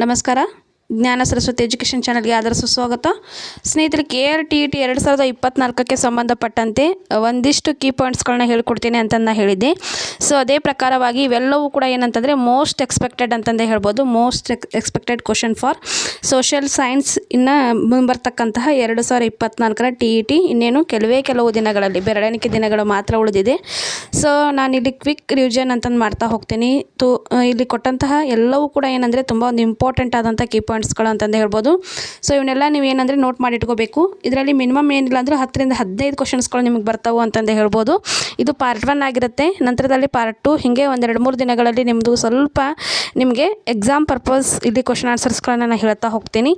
ನಮಸ್ಕಾರ. ಜ್ಞಾನ ಸರಸ್ವತಿ ಎಜುಕೇಷನ್ ಚಾನಲ್ಗೆ ಆದರ ಸುಸ್ವಾಗತ ಸ್ನೇಹಿತರೆ, K R T E T ಎರಡು ಸಾವಿರದ ಇಪ್ಪತ್ನಾಲ್ಕಕ್ಕೆ ಸಂಬಂಧಪಟ್ಟಂತೆ ಒಂದಿಷ್ಟು ಕೀ ಪಾಯಿಂಟ್ಸ್ಗಳನ್ನ ಹೇಳ್ಕೊಡ್ತೀನಿ ಅಂತ ನಾನು ಹೇಳಿದ್ದೆ. ಸೊ ಅದೇ ಪ್ರಕಾರವಾಗಿ ಇವೆಲ್ಲವೂ ಕೂಡ ಏನಂತಂದರೆ ಮೋಸ್ಟ್ ಎಕ್ಸ್ಪೆಕ್ಟೆಡ್ ಅಂತಂದೇ ಹೇಳ್ಬೋದು. Most expected question for social science ಇನ್ನು ಮುಂಬರ್ತಕ್ಕಂತಹ ಎರಡು ಸಾವಿರ ಇಪ್ಪತ್ನಾಲ್ಕರ ಟಿ ಇ ಟಿ ಇನ್ನೇನು ಕೆಲವೇ ಕೆಲವು ದಿನಗಳಲ್ಲಿ, ಬೆರಳೆಣಿಕೆ ದಿನಗಳು ಮಾತ್ರ ಉಳಿದಿದೆ. ಸೊ ನಾನಿಲ್ಲಿ ಕ್ವಿಕ್ ರಿವಿಷನ್ ಅಂತಂದು ಮಾಡ್ತಾ ಹೋಗ್ತೀನಿ. ತು, ಇಲ್ಲಿ ಕೊಟ್ಟಂತಹ ಎಲ್ಲವೂ ಕೂಡ ಏನಂದರೆ ತುಂಬ ಒಂದು ಇಂಪಾರ್ಟೆಂಟ್ ಆದಂಥ ಕೀ ಪಾಯಿಂಟ್ಸ್ಗಳು ಅಂತಂದು ಹೇಳ್ಬೋದು. ಸೊ ಇವನ್ನೆಲ್ಲ ನೀವು ಏನಂದರೆ ನೋಟ್ ಮಾಡಿ ಇಟ್ಕೋಬೇಕು. ಇದರಲ್ಲಿ ಮಿನಿಮಮ್ ಏನಿಲ್ಲ ಅಂದರೂ ಹತ್ತರಿಂದ ಹದಿನೈದು ಕ್ವಶನ್ಸ್ಗಳು ನಿಮಗೆ ಬರ್ತಾವೆ ಅಂತಂದು ಹೇಳ್ಬೋದು. ಇದು ಪಾರ್ಟ್ ಒನ್ ಆಗಿರುತ್ತೆ. ನಂತರದಲ್ಲಿ ಪಾರ್ಟ್ ಟು ಹೀಗೆ ಒಂದೆರಡು ಮೂರು ದಿನಗಳಲ್ಲಿ ನಿಮ್ಮದು ಸ್ವಲ್ಪ ನಿಮಗೆ ಎಕ್ಸಾಮ್ ಪರ್ಪಸ್ ಇಲ್ಲಿ ಕ್ವಶನ್ ಆನ್ಸರ್ಸ್ಗಳನ್ನು ನಾನು ಹೇಳ್ತಾ ಹೋಗ್ತೀನಿ.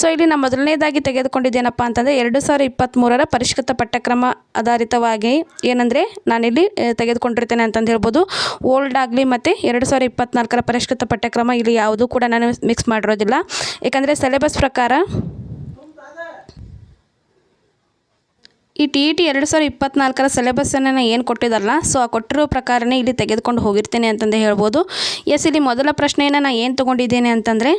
ಸೊ ಇಲ್ಲಿ ನಾನು ಮೊದಲನೇದಾಗಿ ತೆಗೆದುಕೊಂಡಿದ್ದೇನಪ್ಪ ಅಂತಂದರೆ ಎರಡು ಸಾವಿರ ಇಪ್ಪತ್ತ್ಮೂರರ ಪರಿಷ್ಕೃತ ಪಠ್ಯಕ್ರಮ ಆಧಾರಿತವಾಗಿ ಏನಂದರೆ ನಾನಿಲ್ಲಿ ತೆಗೆದುಕೊಂಡಿರ್ತೇನೆ ಅಂತಂದು ಹೇಳ್ಬೋದು. ಓಲ್ಡ್ ಆಗಲಿ ಮತ್ತು ಎರಡು ಸಾವಿರ ಇಪ್ಪತ್ತ್ನಾಲ್ಕರ ಪರಿಷ್ಕೃತ ಪಠ್ಯಕ್ರಮ ಇಲ್ಲಿ ಯಾವುದೂ ಕೂಡ ನಾನು ಮಿಕ್ಸ್ ಮಾಡಿರೋದಿಲ್ಲ. ಯಾಕಂದರೆ ಸಿಲೆಬಸ್ ಪ್ರಕಾರ ಈ ಟಿ ಇ ಟಿ ಎರಡು ಸಾವಿರ ಇಪ್ಪತ್ನಾಲ್ಕರ ಸಿಲೆಬಸ್ಸನ್ನು ನಾನು ಏನು ಕೊಟ್ಟಿದ್ದಲ್ಲ ಸೊ ಆ ಕೊಟ್ಟಿರೋ ಪ್ರಕಾರನೇ ಇಲ್ಲಿ ತೆಗೆದುಕೊಂಡು ಹೋಗಿರ್ತೇನೆ ಅಂತಂದು ಹೇಳ್ಬೋದು. ಎಸ್, ಇಲ್ಲಿ ಮೊದಲ ಪ್ರಶ್ನೆಯನ್ನು ನಾನು ಏನು ತೊಗೊಂಡಿದ್ದೇನೆ ಅಂತಂದರೆ,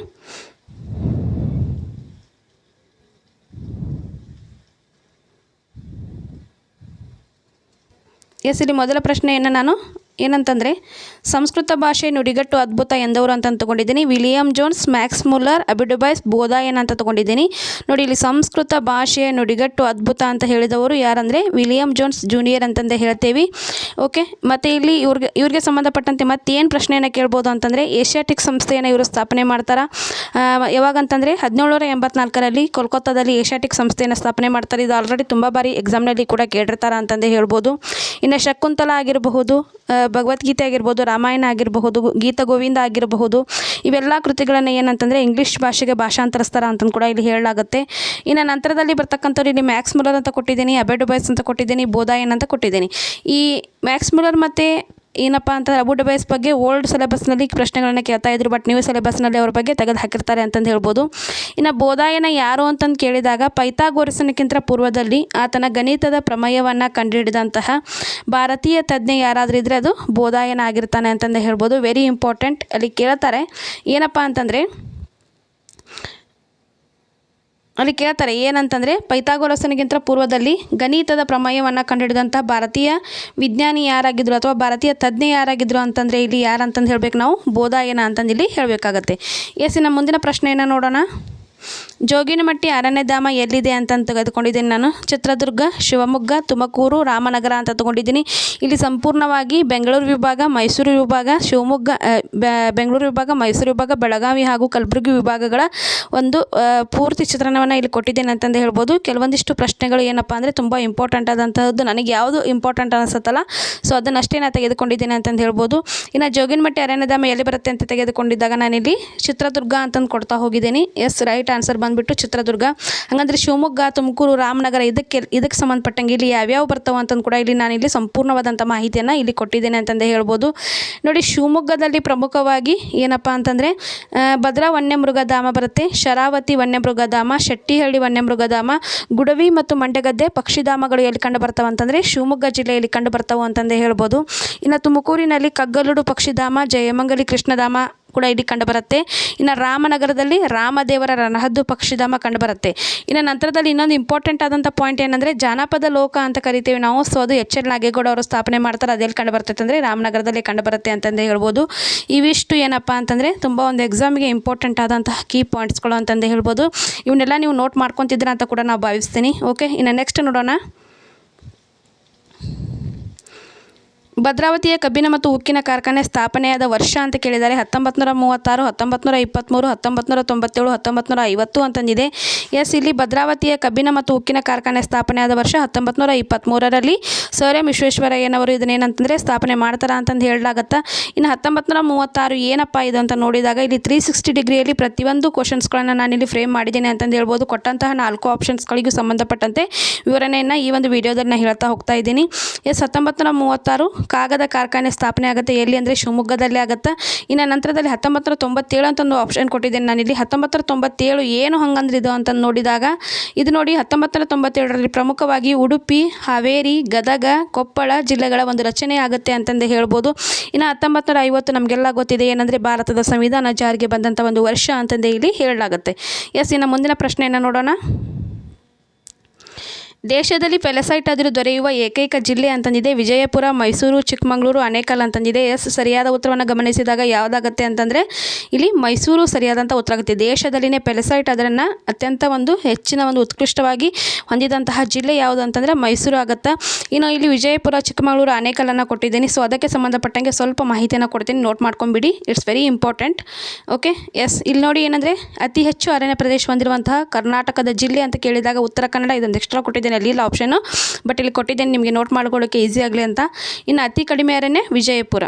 ಎಸ್, ಇಲ್ಲಿ ಮೊದಲ ಪ್ರಶ್ನೆಯನ್ನು ನಾನು ಏನಂತಂದರೆ, ಸಂಸ್ಕೃತ ಭಾಷೆ ನುಡಿಗಟ್ಟು ಅದ್ಭುತ ಎಂದವರು ಅಂತ ತಗೊಂಡಿದ್ದೀನಿ William Jones, Max Muller, Abbe Dubois Bodhayan ಅಂತ ತಗೊಂಡಿದ್ದೀನಿ ನೋಡಿ, ಇಲ್ಲಿ ಸಂಸ್ಕೃತ ಭಾಷೆಯ ನುಡಿಗಟ್ಟು ಅದ್ಭುತ ಅಂತ ಹೇಳಿದವರು ಯಾರಂದರೆ, ವಿಲಿಯಂ ಜೋನ್ಸ್ ಜೂನಿಯರ್ ಅಂತಂದು ಹೇಳ್ತೇವೆ. ಓಕೆ, ಮತ್ತು ಇಲ್ಲಿ ಇವ್ರಿಗೆ ಇವ್ರಿಗೆ ಸಂಬಂಧಪಟ್ಟಂತೆ ಮತ್ತೇನು ಪ್ರಶ್ನೆಯನ್ನು ಕೇಳ್ಬೋದು ಅಂತಂದರೆ, ಏಷ್ಯಾಟಿಕ್ ಸಂಸ್ಥೆಯನ್ನು ಇವರು ಸ್ಥಾಪನೆ ಮಾಡ್ತಾರೆ? ಯಾವಾಗಂತಂದರೆ, ಹದಿನೇಳುನೂರ ಎಂಬತ್ನಾಲ್ಕರಲ್ಲಿ ಕೋಲ್ಕತ್ತಾದಲ್ಲಿ ಏಷ್ಯಾಟಿಕ್ ಸಂಸ್ಥೆಯನ್ನು ಸ್ಥಾಪನೆ ಮಾಡ್ತಾರೆ. ಇದು ಆಲ್ರೆಡಿ ತುಂಬ ಬಾರಿ ಎಕ್ಸಾಮ್ನಲ್ಲಿ ಕೂಡ ಕೇಳಿರ್ತಾರೆ ಅಂತಂದು ಹೇಳ್ಬೋದು. ಇನ್ನು ಶಕುಂತಲ ಆಗಿರಬಹುದು ಭಗವದ್ಗೀತೆ ಆಗಿರ್ಬೋದು, ರಾಮಾಯಣ ಆಗಿರಬಹುದು, ಗೀತ ಗೋವಿಂದ ಆಗಿರಬಹುದು, ಇವೆಲ್ಲ ಕೃತಿಗಳನ್ನು ಏನಂತಂದರೆ ಇಂಗ್ಲೀಷ್ ಭಾಷೆಗೆ ಭಾಷಾಂತರಿಸ್ತಾರ ಅಂತಂದು ಕೂಡ ಇಲ್ಲಿ ಹೇಳಲಾಗುತ್ತೆ. ಇನ್ನು ನಂತರದಲ್ಲಿ ಬರ್ತಕ್ಕಂಥವ್ರು ಇಲ್ಲಿ ಮ್ಯಾಕ್ಸ್ ಮುಲರ್ ಅಂತ ಕೊಟ್ಟಿದ್ದೀನಿ ಅಬೆಡುಬೈಸ್ ಅಂತ ಕೊಟ್ಟಿದ್ದೀನಿ ಬೋಧಾಯನ್ ಅಂತ ಕೊಟ್ಟಿದ್ದೀನಿ. ಈ ಮ್ಯಾಕ್ಸ್ ಮುಲರ್ ಮತ್ತು ಏನಪ್ಪ ಅಂತ ಅಬು ಬೇಸ್ ಬಗ್ಗೆ ಓಲ್ಡ್ ಸಿಲೆಬಸ್ನಲ್ಲಿ ಪ್ರಶ್ನೆಗಳನ್ನ ಕೇಳ್ತಾ ಇದ್ರು, ಬಟ್ ನ್ಯೂ ಸಿಲೆಬಸ್ನಲ್ಲಿ ಅವ್ರ ಬಗ್ಗೆ ತೆಗೆದು ಹಾಕಿರ್ತಾರೆ ಅಂತಂದು ಹೇಳ್ಬೋದು. ಇನ್ನು ಬೋಧಾಯನ ಯಾರು ಅಂತಂದು ಕೇಳಿದಾಗ ಪೈಥಾಗೋರಸನಕ್ಕಿಂತ ಪೂರ್ವದಲ್ಲಿ ಆತನ ಗಣಿತದ ಪ್ರಮೇಯವನ್ನು ಕಂಡುಹಿಡಿದಂತಹ ಭಾರತೀಯ ತಜ್ಞ ಯಾರಾದರೂ ಇದ್ದರೆ ಅದು ಬೋಧಾಯನ ಆಗಿರ್ತಾನೆ ಅಂತಂದು ಹೇಳ್ಬೋದು. ವೆರಿ ಇಂಪಾರ್ಟೆಂಟ್ ಅಲ್ಲಿ ಕೇಳ್ತಾರೆ. ಏನಪ್ಪ ಅಂತಂದರೆ ಅಲ್ಲಿ ಕೇಳ್ತಾರೆ, ಏನಂತಂದರೆ, ಪೈಥಾಗೋರಸನಿಗಿಂತ ಪೂರ್ವದಲ್ಲಿ ಗಣಿತದ ಪ್ರಮೇಯವನ್ನು ಕಂಡುಹಿಡಿದಂಥ ಭಾರತೀಯ ವಿಜ್ಞಾನಿ ಯಾರಾಗಿದ್ದರು ಅಥವಾ ಭಾರತೀಯ ತಜ್ಞ ಯಾರಾಗಿದ್ದರು ಅಂತಂದರೆ ಇಲ್ಲಿ ಯಾರಂತಂದು ಹೇಳ್ಬೇಕು ನಾವು? ಬೋಧಾಯನ ಅಂತಂದು ಇಲ್ಲಿ ಹೇಳಬೇಕಾಗತ್ತೆ. ಎಸ್, ಇನ್ನು ಮುಂದಿನ ಪ್ರಶ್ನೆಯನ್ನು ನೋಡೋಣ. ಜೋಗಿನಮಟ್ಟಿ ಅರಣ್ಯಧಾಮ ಎಲ್ಲಿದೆ ಅಂತ ತೆಗೆದುಕೊಂಡಿದ್ದೀನಿ ನಾನು. ಚಿತ್ರದುರ್ಗ, ಶಿವಮೊಗ್ಗ, ತುಮಕೂರು, ರಾಮನಗರ ಅಂತ ತಗೊಂಡಿದ್ದೀನಿ. ಇಲ್ಲಿ ಸಂಪೂರ್ಣವಾಗಿ ಬೆಂಗಳೂರು ವಿಭಾಗ, ಮೈಸೂರು ವಿಭಾಗ, ಶಿವಮೊಗ್ಗ ಬೆಂಗಳೂರು ವಿಭಾಗ, ಮೈಸೂರು ವಿಭಾಗ, ಬೆಳಗಾವಿ ಹಾಗೂ ಕಲಬುರಗಿ ವಿಭಾಗಗಳ ಒಂದು ಪೂರ್ತಿ ಚಿತ್ರಣವನ್ನು ಇಲ್ಲಿ ಕೊಟ್ಟಿದ್ದೇನೆ ಅಂತಂದು ಹೇಳ್ಬೋದು. ಕೆಲವೊಂದಿಷ್ಟು ಪ್ರಶ್ನೆಗಳು ಏನಪ್ಪ ಅಂದರೆ ತುಂಬ ಇಂಪಾರ್ಟೆಂಟ್ ಆದಂತಹದ್ದು ನನಗೆ ಯಾವುದು ಇಂಪಾರ್ಟೆಂಟ್ ಅನಿಸುತ್ತಲ್ಲ. ಸೊ ಅದನ್ನಷ್ಟೇ ನಾನು ತೆಗೆದುಕೊಂಡಿದ್ದೇನೆ ಅಂತಂದು ಹೇಳ್ಬೋದು. ಇನ್ನು ಜೋಗಿನಮಟ್ಟಿ ಅರಣ್ಯಧಾಮ ಎಲ್ಲಿ ಬರುತ್ತೆ ಅಂತ ತೆಗೆದುಕೊಂಡಿದ್ದಾಗ ನಾನಿಲ್ಲಿ ಚಿತ್ರದುರ್ಗ ಅಂತಂದು ಕೊಡ್ತಾ ಹೋಗಿದ್ದೀನಿ. ಎಸ್ ರೈಟ್ ಆನ್ಸರ್ ಬಂದ್ಬಿಟ್ಟು ಚಿತ್ರದುರ್ಗ. ಹಂಗಂದ್ರೆ ಶಿವಮೊಗ್ಗ, ತುಮಕೂರು, ರಾಮನಗರ ಇದಕ್ಕೆ ಇದಕ್ಕೆ ಸಂಬಂಧಪಟ್ಟಂಗೆ ಇಲ್ಲಿ ಯಾವ್ಯಾವ ಬರ್ತಾವ ಅಂತಂದು ಕೂಡ ಇಲ್ಲಿ ನಾನು ಇಲ್ಲಿ ಸಂಪೂರ್ಣವಾದಂಥ ಮಾಹಿತಿಯನ್ನು ಇಲ್ಲಿ ಕೊಟ್ಟಿದ್ದೇನೆ ಅಂತಂದು ಹೇಳ್ಬೋದು. ನೋಡಿ ಶಿವಮೊಗ್ಗದಲ್ಲಿ ಪ್ರಮುಖವಾಗಿ ಏನಪ್ಪ ಅಂತಂದರೆ ಭದ್ರಾ ವನ್ಯಮೃಗಧಾಮ ಬರುತ್ತೆ. ಶರಾವತಿ ವನ್ಯಮೃಗಧಾಮ, ಶೆಟ್ಟಿಹಳ್ಳಿ ವನ್ಯಮೃಗಧಾಮ, ಗುಡವಿ ಮತ್ತು ಮಂಡ್ಯಗದ್ದೆ ಪಕ್ಷಿಧಾಮಗಳು ಎಲ್ಲಿ ಕಂಡು ಬರ್ತಾವೆ ಅಂತಂದರೆ ಶಿವಮೊಗ್ಗ ಜಿಲ್ಲೆಯಲ್ಲಿ ಕಂಡು ಬರ್ತಾವೆ ಅಂತಂದೇ ಹೇಳ್ಬೋದು. ಇನ್ನು ತುಮಕೂರಿನಲ್ಲಿ ಕಗ್ಗಲುಡು ಪಕ್ಷಿಧಾಮ ಜಯಮಂಗಲಿ ಕೃಷ್ಣಧಾಮ ಕೂಡ ಇಲ್ಲಿ ಕಂಡುಬರುತ್ತೆ. ಇನ್ನು ರಾಮನಗರದಲ್ಲಿ ರಾಮದೇವರ ರಣಹದ್ದು ಪಕ್ಷಿಧಾಮ ಕಂಡುಬರುತ್ತೆ. ಇನ್ನು ನಂತರದಲ್ಲಿ ಇನ್ನೊಂದು ಇಂಪಾರ್ಟೆಂಟ್ ಆದಂಥ ಪಾಯಿಂಟ್ ಏನಂದರೆ ಜಾನಪದ ಲೋಕ ಅಂತ ಕರಿತೀವಿ ನಾವು. ಸೊ ಅದು ಎಚ್ ಎಲ್ ನಾಗೇಗೌಡ ಅವರು ಸ್ಥಾಪನೆ ಮಾಡ್ತಾರೆ. ಅದೆಲ್ಲಿ ಕಂಡು ಬರ್ತೈತೆ ಅಂದರೆ ರಾಮನಗರದಲ್ಲಿ ಕಂಡುಬರುತ್ತೆ ಅಂತಂದೇ ಹೇಳ್ಬೋದು. ಇವಿಷ್ಟು ಏನಪ್ಪ ಅಂತಂದರೆ ತುಂಬ ಒಂದು ಎಕ್ಸಾಮಿಗೆ ಇಂಪಾರ್ಟೆಂಟ್ ಆದಂತಹ ಕೀ ಪಾಯಿಂಟ್ಸ್ಗಳು ಅಂತಂದೇ ಹೇಳ್ಬೋದು. ಇವನ್ನೆಲ್ಲ ನೀವು ನೋಟ್ ಮಾಡ್ಕೊತಿದ್ದೀರಾ ಅಂತ ಕೂಡ ನಾವು ಭಾವಿಸ್ತೀನಿ. ಓಕೆ ಇನ್ನು ನೆಕ್ಸ್ಟ್ ನೋಡೋಣ. ಭದ್ರಾವತಿಯ ಕಬ್ಬಿನ ಮತ್ತು ಉಕ್ಕಿನ ಕಾರ್ಖಾನೆ ಸ್ಥಾಪನೆಯಾದ ವರ್ಷ ಅಂತ ಕೇಳಿದರೆ ಹತ್ತೊಂಬತ್ತು ನೂರ ಮೂವತ್ತಾರು ಹತ್ತೊಂಬತ್ತು ನೂರ ಇಪ್ಪತ್ತ್ಮೂರು ಹತ್ತೊಂಬತ್ತು ನೂರ ತೊಂಬತ್ತೇಳು ಹತ್ತೊಂಬತ್ತು ನೂರ ಐವತ್ತು ಅಂತಂದಿದೆ. ಎಸ್, ಇಲ್ಲಿ ಭದ್ರಾವತಿಯ ಕಬ್ಬಿನ ಮತ್ತು ಉಕ್ಕಿನ ಕಾರ್ಖಾನೆ ಸ್ಥಾಪನೆಯಾದ ವರ್ಷ ಹತ್ತೊಂಬತ್ತು ನೂರ ಇಪ್ಪತ್ತ್ಮೂರರಲ್ಲಿ ಸೌರ್ಯಂ ವಿಶ್ವೇಶ್ವರಯ್ಯನವರು ಇದನ್ನೇನಂತಂದರೆ ಸ್ಥಾಪನೆ ಮಾಡ್ತಾರ ಅಂತಂದು ಹೇಳಲಾಗತ್ತಾ, ಇನ್ನು ಹತ್ತೊಂಬತ್ತು ನೂರ ಮೂವತ್ತಾರು ಏನಪ್ಪ ಇದು ಅಂತ ನೋಡಿದಾಗ ಇಲ್ಲಿ ತ್ರೀ ಸಿಕ್ಸ್ಟಿ ಡಿಗ್ರಿಯಲ್ಲಿ ಪ್ರತಿಯೊಂದು ಕ್ವಶನ್ಸ್ಗಳನ್ನು ನಾನಿಲ್ಲಿ ಫ್ರೇಮ್ ಮಾಡಿದ್ದೀನಿ ಅಂತಂದು ಹೇಳ್ಬೋದು. ಕೊಟ್ಟಂತಹ ನಾಲ್ಕು ಆಪ್ಷನ್ಸ್ಗಳಿಗೂ ಸಂಬಂಧಪಟ್ಟಂತೆ ವಿವರಣೆಯನ್ನು ಈ ಒಂದು ವಿಡಿಯೋದಲ್ಲಿ ನಾನು ಹೇಳ್ತಾ ಹೋಗ್ತಾ ಇದ್ದೀನಿ. ಎಸ್ ಹತ್ತೊಂಬತ್ತು ನೂರ ಮೂವತ್ತಾರು ಕಾಗದ ಕಾರ್ಖಾನೆ ಸ್ಥಾಪನೆ ಆಗುತ್ತೆ. ಎಲ್ಲಿ ಅಂದರೆ ಶಿವಮೊಗ್ಗದಲ್ಲಿ ಆಗುತ್ತೆ. ಇನ್ನು ನಂತರದಲ್ಲಿ ಹತ್ತೊಂಬತ್ತು ನೂರ ತೊಂಬತ್ತೇಳು ಅಂತ ಒಂದು ಆಪ್ಷನ್ ಕೊಟ್ಟಿದ್ದೇನೆ ನಾನಿಲ್ಲಿ. ಹತ್ತೊಂಬತ್ತರ ತೊಂಬತ್ತೇಳು ಏನು ಹಂಗಂದ್ರೆ ಇದು ಅಂತ ನೋಡಿದಾಗ, ಇದು ನೋಡಿ ಹತ್ತೊಂಬತ್ತರ ತೊಂಬತ್ತೇಳರಲ್ಲಿ ಪ್ರಮುಖವಾಗಿ ಉಡುಪಿ, ಹಾವೇರಿ, ಗದಗ, ಕೊಪ್ಪಳ ಜಿಲ್ಲೆಗಳ ಒಂದು ರಚನೆ ಆಗುತ್ತೆ ಅಂತಂದು ಹೇಳ್ಬೋದು. ಇನ್ನು ಹತ್ತೊಂಬತ್ತರ ಐವತ್ತು ನಮಗೆಲ್ಲ ಗೊತ್ತಿದೆ, ಏನಂದರೆ ಭಾರತದ ಸಂವಿಧಾನ ಜಾರಿಗೆ ಬಂದಂಥ ಒಂದು ವರ್ಷ ಅಂತಂದೇ ಇಲ್ಲಿ ಹೇಳಲಾಗುತ್ತೆ. ಎಸ್, ಇನ್ನು ಮುಂದಿನ ಪ್ರಶ್ನೆಯನ್ನು ನೋಡೋಣ. ದೇಶದಲ್ಲಿ ಪೆಲೆಸೈಟ್ ಅದಿರು ದೊರೆಯುವ ಏಕೈಕ ಜಿಲ್ಲೆ ಅಂತಂದಿದೆ. ವಿಜಯಪುರ, ಮೈಸೂರು, ಚಿಕ್ಕಮಗಳೂರು ಆನೇಕಲ್ ಅಂತಂದಿದೆ. ಎಸ್, ಸರಿಯಾದ ಉತ್ತರವನ್ನು ಗಮನಿಸಿದಾಗ ಯಾವುದಾಗುತ್ತೆ ಅಂತಂದರೆ, ಇಲ್ಲಿ ಮೈಸೂರು ಸರಿಯಾದಂಥ ಉತ್ತರ ಆಗುತ್ತೆ ದೇಶದಲ್ಲಿನೇ ಪೆಲೆಸೈಟ್ ಅದರನ್ನು ಅತ್ಯಂತ ಒಂದು ಹೆಚ್ಚಿನ ಒಂದು ಉತ್ಕೃಷ್ಟವಾಗಿ ಹೊಂದಿದಂತಹ ಜಿಲ್ಲೆ ಯಾವುದು ಅಂತಂದರೆ ಮೈಸೂರು ಆಗುತ್ತೆ. ಇನ್ನು ಇಲ್ಲಿ ವಿಜಯಪುರ, ಚಿಕ್ಕಮಗಳೂರು ಅಣೆಕಲ್ಲನ್ನು ಕೊಟ್ಟಿದ್ದೀನಿ. ಸೊ ಅದಕ್ಕೆ ಸಂಬಂಧಪಟ್ಟಂಗೆ ಸ್ವಲ್ಪ ಮಾಹಿತಿಯನ್ನು ಕೊಡ್ತೀನಿ. ನೋಟ್ ಮಾಡ್ಕೊಂಬಿಡಿ. It's very important okay yes ಇಲ್ಲಿ ನೋಡಿ ಏನಂದರೆ, ಅತಿ ಹೆಚ್ಚು ಅರಣ್ಯ ಪ್ರದೇಶ ಹೊಂದಿರುವಂತಹ ಕರ್ನಾಟಕದ ಜಿಲ್ಲೆ ಅಂತ ಕೇಳಿದಾಗ ಉತ್ತರ ಕನ್ನಡ, ಇದೊಂದು ಎಕ್ಸ್ಟ್ರಾ ಕೊಟ್ಟಿದ್ದೀನಿ. ಅಲ್ಲಿ ಇಲ್ಲ ಆಪ್ಷನು ಬಟ್ ಇಲ್ಲಿ ಕೊಟ್ಟಿದ್ದೇನೆ, ನಿಮಗೆ ನೋಟ್ ಮಾಡ್ಕೊಳ್ಳೋಕ್ಕೆ ಈಸಿ ಆಗಲಿ ಅಂತ. ಇನ್ನು ಅತಿ ಕಡಿಮೆ ಅರಣ್ಯ ವಿಜಯಪುರ.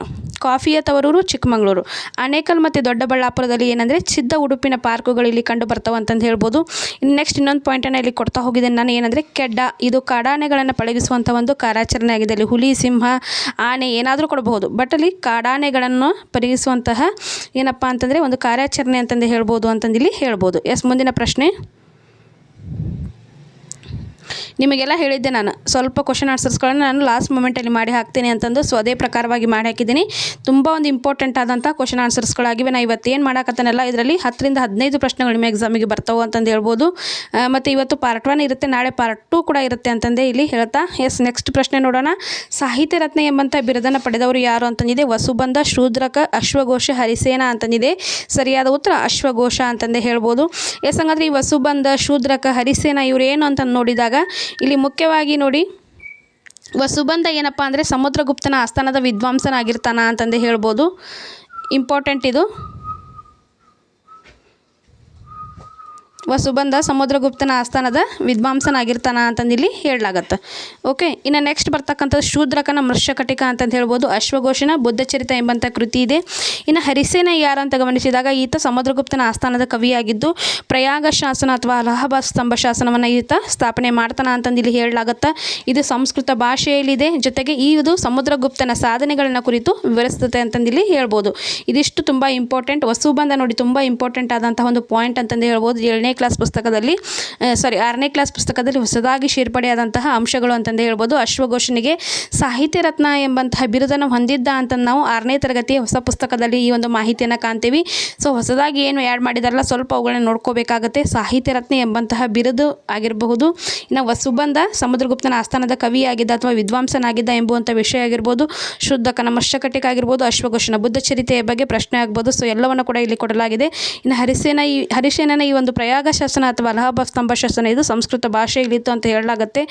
ಕಾಫಿಯ ತವರೂರು ಚಿಕ್ಕಮಗಳೂರು. ಆನೇಕಲ್ ಮತ್ತು ದೊಡ್ಡಬಳ್ಳಾಪುರದಲ್ಲಿ ಏನಂದರೆ ಚಿದ್ದ ಉಡುಪಿನ ಪಾರ್ಕುಗಳು ಇಲ್ಲಿ ಕಂಡು ಬರ್ತಾವೆ ಅಂತಂದು ಹೇಳ್ಬೋದು. ಇನ್ನು ನೆಕ್ಸ್ಟ್ ಇನ್ನೊಂದು ಪಾಯಿಂಟನ್ನು ಇಲ್ಲಿ ಕೊಡ್ತಾ ಹೋಗಿದ್ದೇನೆ ನಾನು, ಏನಂದರೆ ಕೆಡ್ಡ. ಇದು ಕಾಡಾನೆಗಳನ್ನು ಪಳಗಿಸುವಂಥ ಒಂದು ಕಾರ್ಯಾಚರಣೆ ಆಗಿದೆ. ಅಲ್ಲಿ ಹುಲಿ, ಸಿಂಹ, ಆನೆ ಏನಾದರೂ ಕೊಡಬಹುದು. ಬಟ್ ಅಲ್ಲಿ ಕಾಡಾನೆಗಳನ್ನು ಪರಿಗಿಸುವಂತಹ ಏನಪ್ಪ ಅಂತಂದರೆ ಒಂದು ಕಾರ್ಯಾಚರಣೆ ಅಂತಂದು ಹೇಳ್ಬೋದು ಅಂತಂದು ಇಲ್ಲಿ ಹೇಳ್ಬೋದು. ಎಸ್ ಮುಂದಿನ ಪ್ರಶ್ನೆ. ನಿಮಗೆಲ್ಲ ಹೇಳಿದ್ದೆ ನಾನು. ಸ್ವಲ್ಪ ಕ್ವಶನ್ ಆನ್ಸರ್ಸ್ಗಳನ್ನು ನಾನು ಲಾಸ್ಟ್ ಮೂಮೆಂಟಲ್ಲಿ ಮಾಡಿ ಹಾಕ್ತೀನಿ ಅಂತಂದು ಸೊ ಅದೇ ಪ್ರಕಾರವಾಗಿ ಮಾಡಿ ಹಾಕಿದ್ದೀನಿ. ತುಂಬ ಒಂದು ಇಂಪಾರ್ಟೆಂಟ್ ಆದಂಥ ಕ್ವಶನ್ ಆನ್ಸರ್ಸ್ಗಳಾಗಿವೆ ನಾನು ಏನು ಮಾಡಾಕತ್ತನಲ್ಲ ಇದರಲ್ಲಿ ಹತ್ತರಿಂದ ಹದಿನೈದು ಪ್ರಶ್ನೆಗಳು ನಿಮ್ಮ ಎಕ್ಸಾಮಿಗೆ ಬರ್ತಾವೆ ಅಂತಂದು ಹೇಳ್ಬೋದು. ಮತ್ತು ಇವತ್ತು ಪಾರ್ಟ್ ಒನ್ ಇರುತ್ತೆ, ನಾಳೆ ಪಾರ್ಟ್ ಟೂ ಕೂಡ ಇರುತ್ತೆ ಅಂತಂದೇ ಇಲ್ಲಿ ಹೇಳ್ತಾ. ಎಸ್ ನೆಕ್ಸ್ಟ್ ಪ್ರಶ್ನೆ ನೋಡೋಣ. ಸಾಹಿತ್ಯ ರತ್ನ ಎಂಬಂಥ ಬಿರುದನ್ನು ಪಡೆದವರು ಯಾರು ಅಂತಂದಿದೆ. ವಸುಬಂಧ, ಶೂದ್ರಕ, ಅಶ್ವಘೋಷ, ಹರಿಸೇನ ಅಂತಂದಿದೆ. ಸರಿಯಾದ ಉತ್ತರ, ಅಶ್ವಘೋಷ ಅಂತಂದೇ ಹೇಳ್ಬೋದು. ಎಸ್ ಹಂಗಾದ್ರೆ ಈ ವಸುಬಂಧ, ಶೂದ್ರಕ, ಹರಿಸೇನ ಇವ್ರು ಏನು ಅಂತ ನೋಡಿದಾಗ ಇಲ್ಲಿ ಮುಖ್ಯವಾಗಿ ನೋಡಿ ವಸುಬಂಧ ಏನಪ್ಪ ಅಂದರೆ ಸಮುದ್ರಗುಪ್ತನ ಆಸ್ಥಾನದ ವಿದ್ವಾಂಸನಾಗಿರ್ತಾನ ಅಂತಂದು ಹೇಳ್ಬೋದು. ಇಂಪಾರ್ಟೆಂಟ್ ಇದು. ವಸುಬಂಧ ಸಮುದ್ರಗುಪ್ತನ ಆಸ್ಥಾನದ ವಿದ್ವಾಂಸನಾಗಿರ್ತಾನ ಅಂತಂದು ಇಲ್ಲಿ ಹೇಳಲಾಗತ್ತೆ. ಓಕೆ ಇನ್ನು ನೆಕ್ಸ್ಟ್ ಬರ್ತಕ್ಕಂಥದ್ದು ಶೂದ್ರಕನ ಮೃಷ್ಯಕಟಿಕ ಅಂತಂದು ಹೇಳ್ಬೋದು. ಅಶ್ವಘೋಷನ ಬುದ್ಧಚರಿತ ಎಂಬಂಥ ಕೃತಿ ಇದೆ. ಇನ್ನು ಹರಿಸೇನ ಯಾರು ಅಂತ ಗಮನಿಸಿದಾಗ ಈತ ಸಮುದ್ರಗುಪ್ತನ ಆಸ್ಥಾನದ ಕವಿಯಾಗಿದ್ದು, ಪ್ರಯಾಗ ಶಾಸನ ಅಥವಾ ಅಲಹಾಬಾದ್ ಸ್ತಂಭ ಶಾಸನವನ್ನು ಈತ ಸ್ಥಾಪನೆ ಮಾಡ್ತಾನ ಅಂತಂದು ಇಲ್ಲಿ ಹೇಳಲಾಗತ್ತೆ. ಇದು ಸಂಸ್ಕೃತ ಭಾಷೆಯಲ್ಲಿದೆ. ಜೊತೆಗೆ ಈ ಇದು ಸಮುದ್ರಗುಪ್ತನ ಸಾಧನೆಗಳನ್ನ ಕುರಿತು ವಿವರಿಸ್ತತೆ ಅಂತಂದು ಇಲ್ಲಿ ಹೇಳ್ಬೋದು. ಇದಿಷ್ಟು ತುಂಬ ಇಂಪಾರ್ಟೆಂಟ್ ವಸುಬಂಧ ನೋಡಿ ತುಂಬ ಇಂಪಾರ್ಟೆಂಟ್ ಆದಂತಹ ಒಂದು ಪಾಯಿಂಟ್ ಅಂತಂದು ಹೇಳ್ಬೋದು. ಏಳನೇ ಕ್ಲಾಸ್ ಪುಸ್ತಕದಲ್ಲಿ ಸಾರಿ ಆರನೇ ಕ್ಲಾಸ್ ಪುಸ್ತಕದಲ್ಲಿ ಹೊಸದಾಗಿ ಸೇರ್ಪಡೆಯಾದಂತಹ ಅಂಶಗಳು ಅಂತಂದು ಹೇಳ್ಬೋದು. ಅಶ್ವಘೋಷನಿಗೆ ಸಾಹಿತ್ಯ ರತ್ನ ಎಂಬಂತಹ ಬಿರುದನ್ನು ಹೊಂದಿದ್ದ ಅಂತ ನಾವು ಆರನೇ ತರಗತಿಯ ಹೊಸ ಪುಸ್ತಕದಲ್ಲಿ ಈ ಒಂದು ಮಾಹಿತಿಯನ್ನು ಕಾಣ್ತೀವಿ. ಸೊ ಹೊಸದಾಗಿ ಏನು ಆ್ಯಡ್ ಮಾಡಿದಾರಲ್ಲ, ಸ್ವಲ್ಪ ಅವುಗಳನ್ನ ನೋಡ್ಕೋಬೇಕಾಗುತ್ತೆ. ಸಾಹಿತ್ಯ ರತ್ನ ಎಂಬಂತಹ ಬಿರುದು ಆಗಿರಬಹುದು, ಇನ್ನು ವಸುಬಂಧ ಸಮುದ್ರಗುಪ್ತನ ಆಸ್ಥಾನದ ಕವಿಯಾಗಿದ್ದ ಅಥವಾ ವಿದ್ವಾಂಸನಾಗಿದ್ದ ಎಂಬುವಂಥ ವಿಷಯ ಆಗಿರ್ಬೋದು ಶುದ್ಧಕನ ಮಶ್ಯಕಟಿಕ ಆಗಿರ್ಬೋದು, ಅಶ್ವಘೋಷನ ಬುದ್ಧಚರಿತೆಯ ಬಗ್ಗೆ ಪ್ರಶ್ನೆ ಆಗ್ಬೋದು. ಸೊ ಎಲ್ಲವನ್ನು ಕೂಡ ಇಲ್ಲಿ ಕೊಡಲಾಗಿದೆ. ಇನ್ನು ಹರಿಸೇನ ಈ, ಹರಿಸೇನನ ಈ ಒಂದು ಪ್ರಯಾಗ ಶಾಸನ ಅಥವಾ ಅಲಹಾಬಾದ್ ಸ್ತಂಭ ಶಾಸನ ಇದು ಸಂಸ್ಕೃತ ಭಾಷೆಯಲ್ಲಿತ್ತು ಅಂತ ಹೇಳಲಾಗುತ್ತೆ.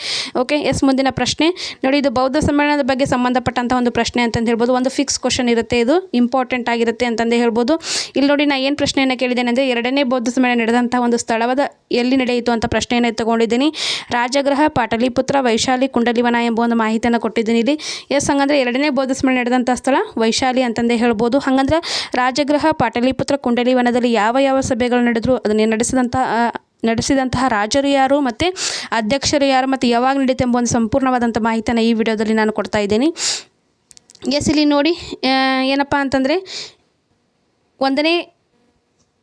ಓಕೆ ಎಸ್, ಮುಂದಿನ ಪ್ರಶ್ನೆ. ನೋಡಿ, ಇದು ಬೌದ್ಧ ಸಮ್ಮೇಳನದ ಬಗ್ಗೆ ಸಂಬಂಧಪಟ್ಟಂಥ ಒಂದು ಪ್ರಶ್ನೆ ಅಂತಂದು ಹೇಳ್ಬೋದು. ಒಂದು ಫಿಕ್ಸ್ ಕ್ವಶನ್ ಇರುತ್ತೆ ಇದು ಇಂಪಾರ್ಟೆಂಟ್ ಆಗಿರುತ್ತೆ ಅಂತಂದೇ ಹೇಳ್ಬೋದು. ಇಲ್ಲಿ ನೋಡಿ ನಾನು ಏನು ಪ್ರಶ್ನೆಯನ್ನು ಕೇಳಿದ್ದೇನೆ ಅಂದರೆ, ಎರಡನೇ ಬೌದ್ಧ ಸಮ್ಮೇಳನ ನಡೆದಂಥ ಒಂದು ಸ್ಥಳವಾದ ಎಲ್ಲಿ ನಡೆಯಿತು ಅಂತ ಪ್ರಶ್ನೆಯನ್ನು ತಗೊಂಡಿದ್ದೀನಿ ರಾಜಗೃಹ, ಪಾಟಲಿಪುತ್ರ, ವೈಶಾಲಿ, ಕುಂಡಲಿವನ ಎಂಬ ಒಂದು ಮಾಹಿತಿಯನ್ನು ಕೊಟ್ಟಿದ್ದೀನಿ ಇಲ್ಲಿ. ಎಸ್, ಹಂಗಂದ್ರೆ ಎರಡನೇ ಬೌದ್ಧ ಸಮ್ಮೇಳನ ನಡೆದಂಥ ಸ್ಥಳ, ವೈಶಾಲಿ ಅಂತಂದೇ ಹೇಳ್ಬೋದು. ಹಂಗಂದ್ರೆ, ರಾಜಗೃಹ, ಪಾಟಲಿಪುತ್ರ, ಕುಂಡಲಿವನದಲ್ಲಿ ಯಾವ ಯಾವ ಸಭೆಗಳು ನಡೆದ್ರು, ಅದನ್ನು ನಡೆಸಿದಂಥ ನಡೆಸಿದಂತಹ ರಾಜರು ಯಾರು ಮತ್ತು ಅಧ್ಯಕ್ಷರು ಯಾರು ಮತ್ತು ಯಾವಾಗ ನಡೆಯುತ್ತೆ ಎಂಬ ಒಂದು ಸಂಪೂರ್ಣವಾದಂಥ ಮಾಹಿತಿಯನ್ನು ಈ ವಿಡಿಯೋದಲ್ಲಿ ನಾನು ಕೊಡ್ತಾ ಇದ್ದೀನಿ. ಎಸ್ ಇಲ್ಲಿ ನೋಡಿ ಏನಪ್ಪ ಅಂತಂದರೆ ಒಂದನೇ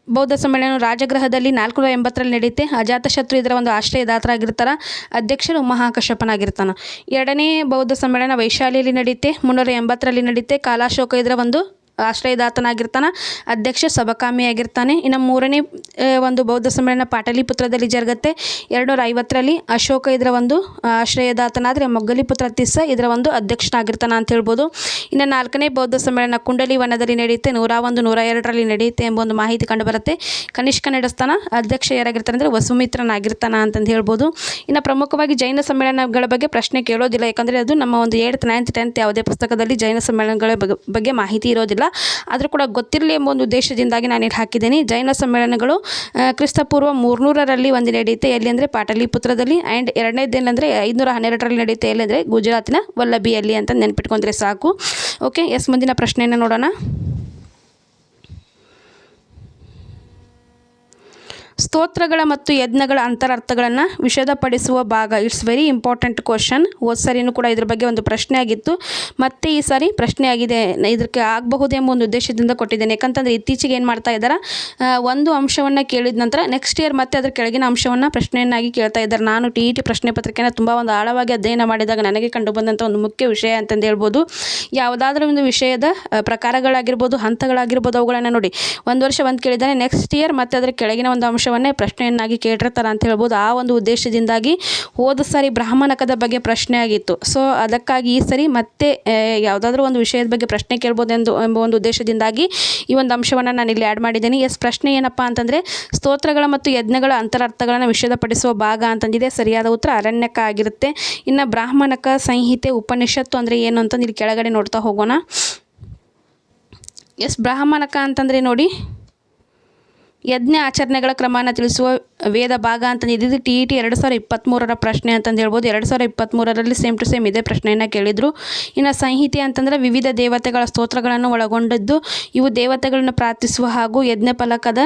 ಬೌದ್ಧ ಸಮ್ಮೇಳನ ರಾಜಗೃಹದಲ್ಲಿ ನಾಲ್ಕುನೂರ ಎಂಬತ್ತರಲ್ಲಿ ನಡೆಯುತ್ತೆ ಅಜಾತಶತ್ರು ಇದರ ಒಂದು ಆಶ್ರಯದಾತರಾಗಿರ್ತಾರೆ, ಅಧ್ಯಕ್ಷರು ಮಹಾಕಶ್ಯಪನಾಗಿರ್ತಾನೆ. ಎರಡನೇ ಬೌದ್ಧ ಸಮ್ಮೇಳನ ವೈಶಾಲಿಯಲ್ಲಿ ನಡೆಯುತ್ತೆ ಮುನ್ನೂರ ಎಂಬತ್ತರಲ್ಲಿ ನಡೆಯುತ್ತೆ ಕಾಲಾಶೋಕ ಇದರ ಒಂದು ಆಶ್ರಯದಾತನಾಗಿರ್ತಾನೆ, ಅಧ್ಯಕ್ಷ ಸಭಕಾಮಿಯಾಗಿರ್ತಾನೆ. ಇನ್ನು ಮೂರನೇ ಒಂದು ಬೌದ್ಧ ಸಮ್ಮೇಳನ ಪಾಟಲಿಪುತ್ರದಲ್ಲಿ ಜರುಗುತ್ತೆ. ಎರಡುನೂರ ಐವತ್ತರಲ್ಲಿ ಅಶೋಕ ಇದರ ಒಂದು ಆಶ್ರಯದಾತನಾದರೆ ಮೊಗ್ಗಲಿಪುತ್ರ ತಿಸ್ಸ ಇದರ ಒಂದು ಅಧ್ಯಕ್ಷನಾಗಿರ್ತಾನೆ ಅಂತ ಹೇಳ್ಬೋದು. ಇನ್ನು ನಾಲ್ಕನೇ ಬೌದ್ಧ ಸಮ್ಮೇಳನ ಕುಂಡಲಿ ವನದಲ್ಲಿ ನಡೆಯುತ್ತೆ. ನೂರ ಒಂದು, ನೂರ ಎರಡರಲ್ಲಿ ನಡೆಯುತ್ತೆ ಎಂಬ ಒಂದು ಮಾಹಿತಿ ಕಂಡುಬರುತ್ತೆ ಕನಿಷ್ಕ ನಡೆಸ್ತಾನ, ಅಧ್ಯಕ್ಷ ಯಾರಾಗಿರ್ತಾನೆ ಅಂದರೆ ವಸುಮಿತ್ರನಾಗಿರ್ತಾನ ಅಂತಂದು ಹೇಳ್ಬೋದು. ಇನ್ನು ಪ್ರಮುಖವಾಗಿ ಜೈನ ಸಮ್ಮೇಳನಗಳ ಬಗ್ಗೆ ಪ್ರಶ್ನೆ ಕೇಳೋದಿಲ್ಲ, ಯಾಕಂದರೆ ಅದು ನಮ್ಮ ಒಂದು ಏಟ್ತ್ ನೈನ್ತ್, ಟೆಂತ್ ಯಾವುದೇ ಪುಸ್ತಕದಲ್ಲಿ ಜೈನ ಸಮ್ಮೇಳನಗಳ ಬಗ್ಗೆ ಮಾಹಿತಿ ಇರೋದಿಲ್ಲ. ಆದರೂ ಕೂಡ ಗೊತ್ತಿರಲಿ ಎಂಬ ಒಂದು ಉದ್ದೇಶದಿಂದಾಗಿ ನಾನು ಇಲ್ಲಿ ಹಾಕಿದ್ದೀನಿ. ಜೈನ ಸಮ್ಮೇಳನಗಳು ಕ್ರಿಸ್ತಪೂರ್ವ ಮೂರ್ನೂರರಲ್ಲಿ ಒಂದು ನಡೆಯುತ್ತೆ. ಎಲ್ಲಿ ಅಂದರೆ ಪಾಟಲಿಪುತ್ರದಲ್ಲಿ ಆ್ಯಂಡ್ ಎರಡನೇದೇನೆಂದರೆ ಐದುನೂರ ಹನ್ನೆರಡರಲ್ಲಿ ನಡೆಯುತ್ತೆ. ಎಲ್ಲಿ ಅಂದರೆ ಗುಜರಾತಿನ ವಲ್ಲಭಿಯಲ್ಲಿ ಅಂತ ನೆನ್ಪಿಟ್ಕೊಂಡ್ರೆ ಸಾಕು. ಓಕೆ ಎಸ್, ಮುಂದಿನ ಪ್ರಶ್ನೆಯನ್ನು ನೋಡೋಣ. ಸ್ತೋತ್ರಗಳ ಮತ್ತು ಯಜ್ಞಗಳ ಅಂತರರ್ಥಗಳನ್ನು ವಿಷದಪಡಿಸುವ ಭಾಗ. ಇಟ್ಸ್ ವೆರಿ ಇಂಪಾರ್ಟೆಂಟ್ ಕ್ವಶನ್ ಹೋದ ಸರಿನೂ ಕೂಡ ಇದ್ರ ಬಗ್ಗೆ ಒಂದು ಪ್ರಶ್ನೆ ಆಗಿತ್ತು. ಮತ್ತೆ ಈ ಸಾರಿ ಪ್ರಶ್ನೆ ಆಗಿದೆ. ಇದಕ್ಕೆ ಆಗಬಹುದು ಎಂಬ ಒಂದು ಉದ್ದೇಶದಿಂದ ಕೊಟ್ಟಿದ್ದೇನೆ. ಯಾಕಂತಂದರೆ ಇತ್ತೀಚೆಗೆ ಏನು ಮಾಡ್ತಾ ಇದ್ದಾರೆ? ಒಂದು ಅಂಶವನ್ನು ಕೇಳಿದ ನಂತರ ನೆಕ್ಸ್ಟ್ ಇಯರ್ ಮತ್ತೆ ಅದರ ಕೆಳಗಿನ ಅಂಶವನ್ನು ಪ್ರಶ್ನೆಯನ್ನಾಗಿ ಕೇಳ್ತಾ ಇದ್ದಾರೆ. ನಾನು ಟಿ ಇ ಟಿ ಪ್ರಶ್ನೆ ಪತ್ರಿಕೆನ ತುಂಬ ಒಂದು ಆಳವಾಗಿ ಅಧ್ಯಯನ ಮಾಡಿದಾಗ ನನಗೆ ಕಂಡು ಬಂದಂಥ ಒಂದು ಮುಖ್ಯ ವಿಷಯ ಅಂತಂದು ಹೇಳ್ಬೋದು. ಯಾವುದಾದ್ರೂ ಒಂದು ವಿಷಯದ ಪ್ರಕಾರಗಳಾಗಿರ್ಬೋದು, ಹಂತಗಳಾಗಿರ್ಬೋದು ಅವುಗಳನ್ನು ನೋಡಿ. ಒಂದು ವರ್ಷ ಒಂದು ಕೇಳಿದ್ದಾನೆ. ನೆಕ್ಸ್ಟ್ ಇಯರ್ ಮತ್ತೆ ಅದರ ಕೆಳಗಿನ ಒಂದು ಅಂಶವನ್ನೇ ಪ್ರಶ್ನೆಯನ್ನಾಗಿ ಕೇಳಿರ್ತಾರೆ ಅಂತ ಹೇಳ್ಬೋದು. ಆ ಒಂದು ಉದ್ದೇಶದಿಂದಾಗಿ ಹೋದ ಸಾರಿ ಬ್ರಾಹ್ಮಣಕದ ಬಗ್ಗೆ ಪ್ರಶ್ನೆ ಆಗಿತ್ತು. ಸೊ ಅದಕ್ಕಾಗಿ ಈ ಸರಿ ಮತ್ತೆ ಯಾವುದಾದ್ರೂ ಒಂದು ವಿಷಯದ ಬಗ್ಗೆ ಪ್ರಶ್ನೆ ಕೇಳ್ಬೋದು ಎಂದು, ಎಂಬ ಒಂದು ಉದ್ದೇಶದಿಂದಾಗಿ ಈ ಒಂದು ಅಂಶವನ್ನು ನಾನು ಇಲ್ಲಿ ಆ್ಯಡ್ ಮಾಡಿದ್ದೀನಿ. ಎಸ್, ಪ್ರಶ್ನೆ ಏನಪ್ಪ ಅಂತಂದರೆ, ಸ್ತೋತ್ರಗಳ ಮತ್ತು ಯಜ್ಞಗಳ ಅಂತರರ್ಥಗಳನ್ನು ವಿಷದಪಡಿಸುವ ಭಾಗ ಅಂತಂದಿದೆ. ಸರಿಯಾದ ಉತ್ತರ ಅರಣ್ಯಕ ಆಗಿರುತ್ತೆ. ಇನ್ನು ಬ್ರಾಹ್ಮಣಕ ಸಂಹಿತೆ ಉಪನಿಷತ್ತು ಅಂದರೆ ಏನು ಅಂತಂದು ಇಲ್ಲಿ ಕೆಳಗಡೆ ನೋಡ್ತಾ ಹೋಗೋಣ. ಎಸ್, ಬ್ರಾಹ್ಮಣಕ ಅಂತಂದರೆ ನೋಡಿ. ಯಜ್ಞ ಆಚರಣೆಗಳ ಕ್ರಮನ ತಿಳಿಸುವ ವೇದ ಭಾಗ ಅಂತ ಇದು ಟಿ ಇ ಟಿ ಎರಡು ಸಾವಿರ ಇಪ್ಪತ್ತ್ಮೂರರ ಪ್ರಶ್ನೆ ಅಂತಂದು ಹೇಳ್ಬೋದು. ಎರಡು ಸಾವಿರ ಇಪ್ಪತ್ತ್ಮೂರರಲ್ಲಿ ಸೇಮ್ ಟು ಸೇಮ್ ಇದೇ ಪ್ರಶ್ನೆಯನ್ನು ಕೇಳಿದರು. ಇನ್ನು ಸಂಹಿತೆ ಅಂತಂದರೆ ವಿವಿಧ ದೇವತೆಗಳ ಸ್ತೋತ್ರಗಳನ್ನು ಒಳಗೊಂಡದ್ದು, ಇವು ದೇವತೆಗಳನ್ನು ಪ್ರಾರ್ಥಿಸುವ ಹಾಗೂ ಯಜ್ಞ ಫಲಕದ,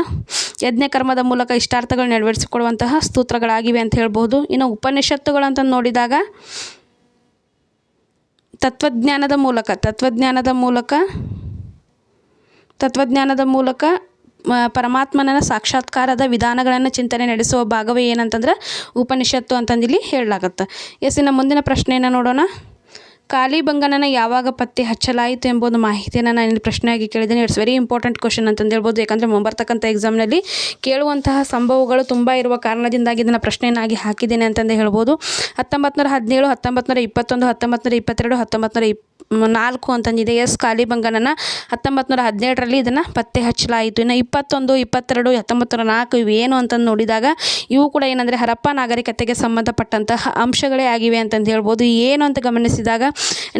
ಯಜ್ಞ ಕರ್ಮದ ಮೂಲಕ ಇಷ್ಟಾರ್ಥಗಳು ನೆರವೇರಿಸಿಕೊಳ್ಳುವಂತಹ ಸ್ತೋತ್ರಗಳಾಗಿವೆ ಅಂತ ಹೇಳ್ಬೋದು. ಇನ್ನು ಉಪನಿಷತ್ತುಗಳು ಅಂತ ನೋಡಿದಾಗ ತತ್ವಜ್ಞಾನದ ಮೂಲಕ ತತ್ವಜ್ಞಾನದ ಮೂಲಕ ತತ್ವಜ್ಞಾನದ ಮೂಲಕ ಪರಮಾತ್ಮನ ಸಾಕ್ಷಾತ್ಕಾರದ ವಿಧಾನಗಳನ್ನು ಚಿಂತನೆ ನಡೆಸುವ ಭಾಗವೇ ಏನಂತಂದ್ರೆ ಉಪನಿಷತ್ತು ಅಂತಂದಿಲ್ಲಿ ಹೇಳಲಾಗತ್ತೆ. ಎಸ್ ಇನ್ನು ಮುಂದಿನ ಪ್ರಶ್ನೆಯನ್ನು ನೋಡೋಣ? ಕಾಲಿಬಂಗನನ ಯಾವಾಗ ಪತ್ತೆ ಹಚ್ಚಲಾಯಿತು ಎಂಬುದು ಮಾಹಿತಿಯನ್ನು ನಾನು ಇಲ್ಲಿ ಪ್ರಶ್ನೆಯಾಗಿ ಕೇಳಿದ್ದೇನೆ. ಇಟ್ಸ್ ವೆರಿ ಇಂಪಾರ್ಟೆಂಟ್ ಕ್ವಶನ್ ಅಂತಂದು ಹೇಳ್ಬೋದು. ಯಾಕಂದರೆ ಮುಂಬರ್ತಕ್ಕಂಥ ಎಕ್ಸಾಮ್ನಲ್ಲಿ ಕೇಳುವಂತಹ ಸಂಭವಗಳು ತುಂಬ ಇರುವ ಕಾರಣದಿಂದಾಗಿ ಇದನ್ನು ಪ್ರಶ್ನೆಯನ್ನಾಗಿ ಹಾಕಿದ್ದೇನೆ ಅಂತಂದು ಹೇಳ್ಬೋದು. ಹತ್ತೊಂಬತ್ತು ನೂರ ಹದಿನೇಳು ಹತ್ತೊಂಬತ್ತು ನೂರ ಇಪ್ಪತ್ತೊಂದು ಹತ್ತೊಂಬತ್ತು ನೂರ ಇಪ್ಪತ್ತೆರಡು ಹತ್ತೊಂಬತ್ತು ನೂರ ಇಪ್ ನಾಲ್ಕು ಅಂತಂದಿದೆ. ಎಸ್ ಕಾಲಿಬಂಗನನ್ನು ಹತ್ತೊಂಬತ್ತು ನೂರ ಹದಿನೇಳರಲ್ಲಿ ಇದನ್ನು ಪತ್ತೆ ಹಚ್ಚಲಾಯಿತು. ಇನ್ನು ಇಪ್ಪತ್ತೊಂದು, ಇಪ್ಪತ್ತೆರಡು ಹತ್ತೊಂಬತ್ತು ನೂರ ನಾಲ್ಕು ಇವು ಏನು ಅಂತಂದು ನೋಡಿದಾಗ ಇವು ಕೂಡ ಏನಂದರೆ ಹರಪ್ಪ ನಾಗರಿಕತೆಗೆ ಸಂಬಂಧಪಟ್ಟಂತಹ ಅಂಶಗಳೇ ಆಗಿವೆ ಅಂತಂದು ಹೇಳ್ಬೋದು. ಏನು ಅಂತ ಗಮನಿಸಿದಾಗ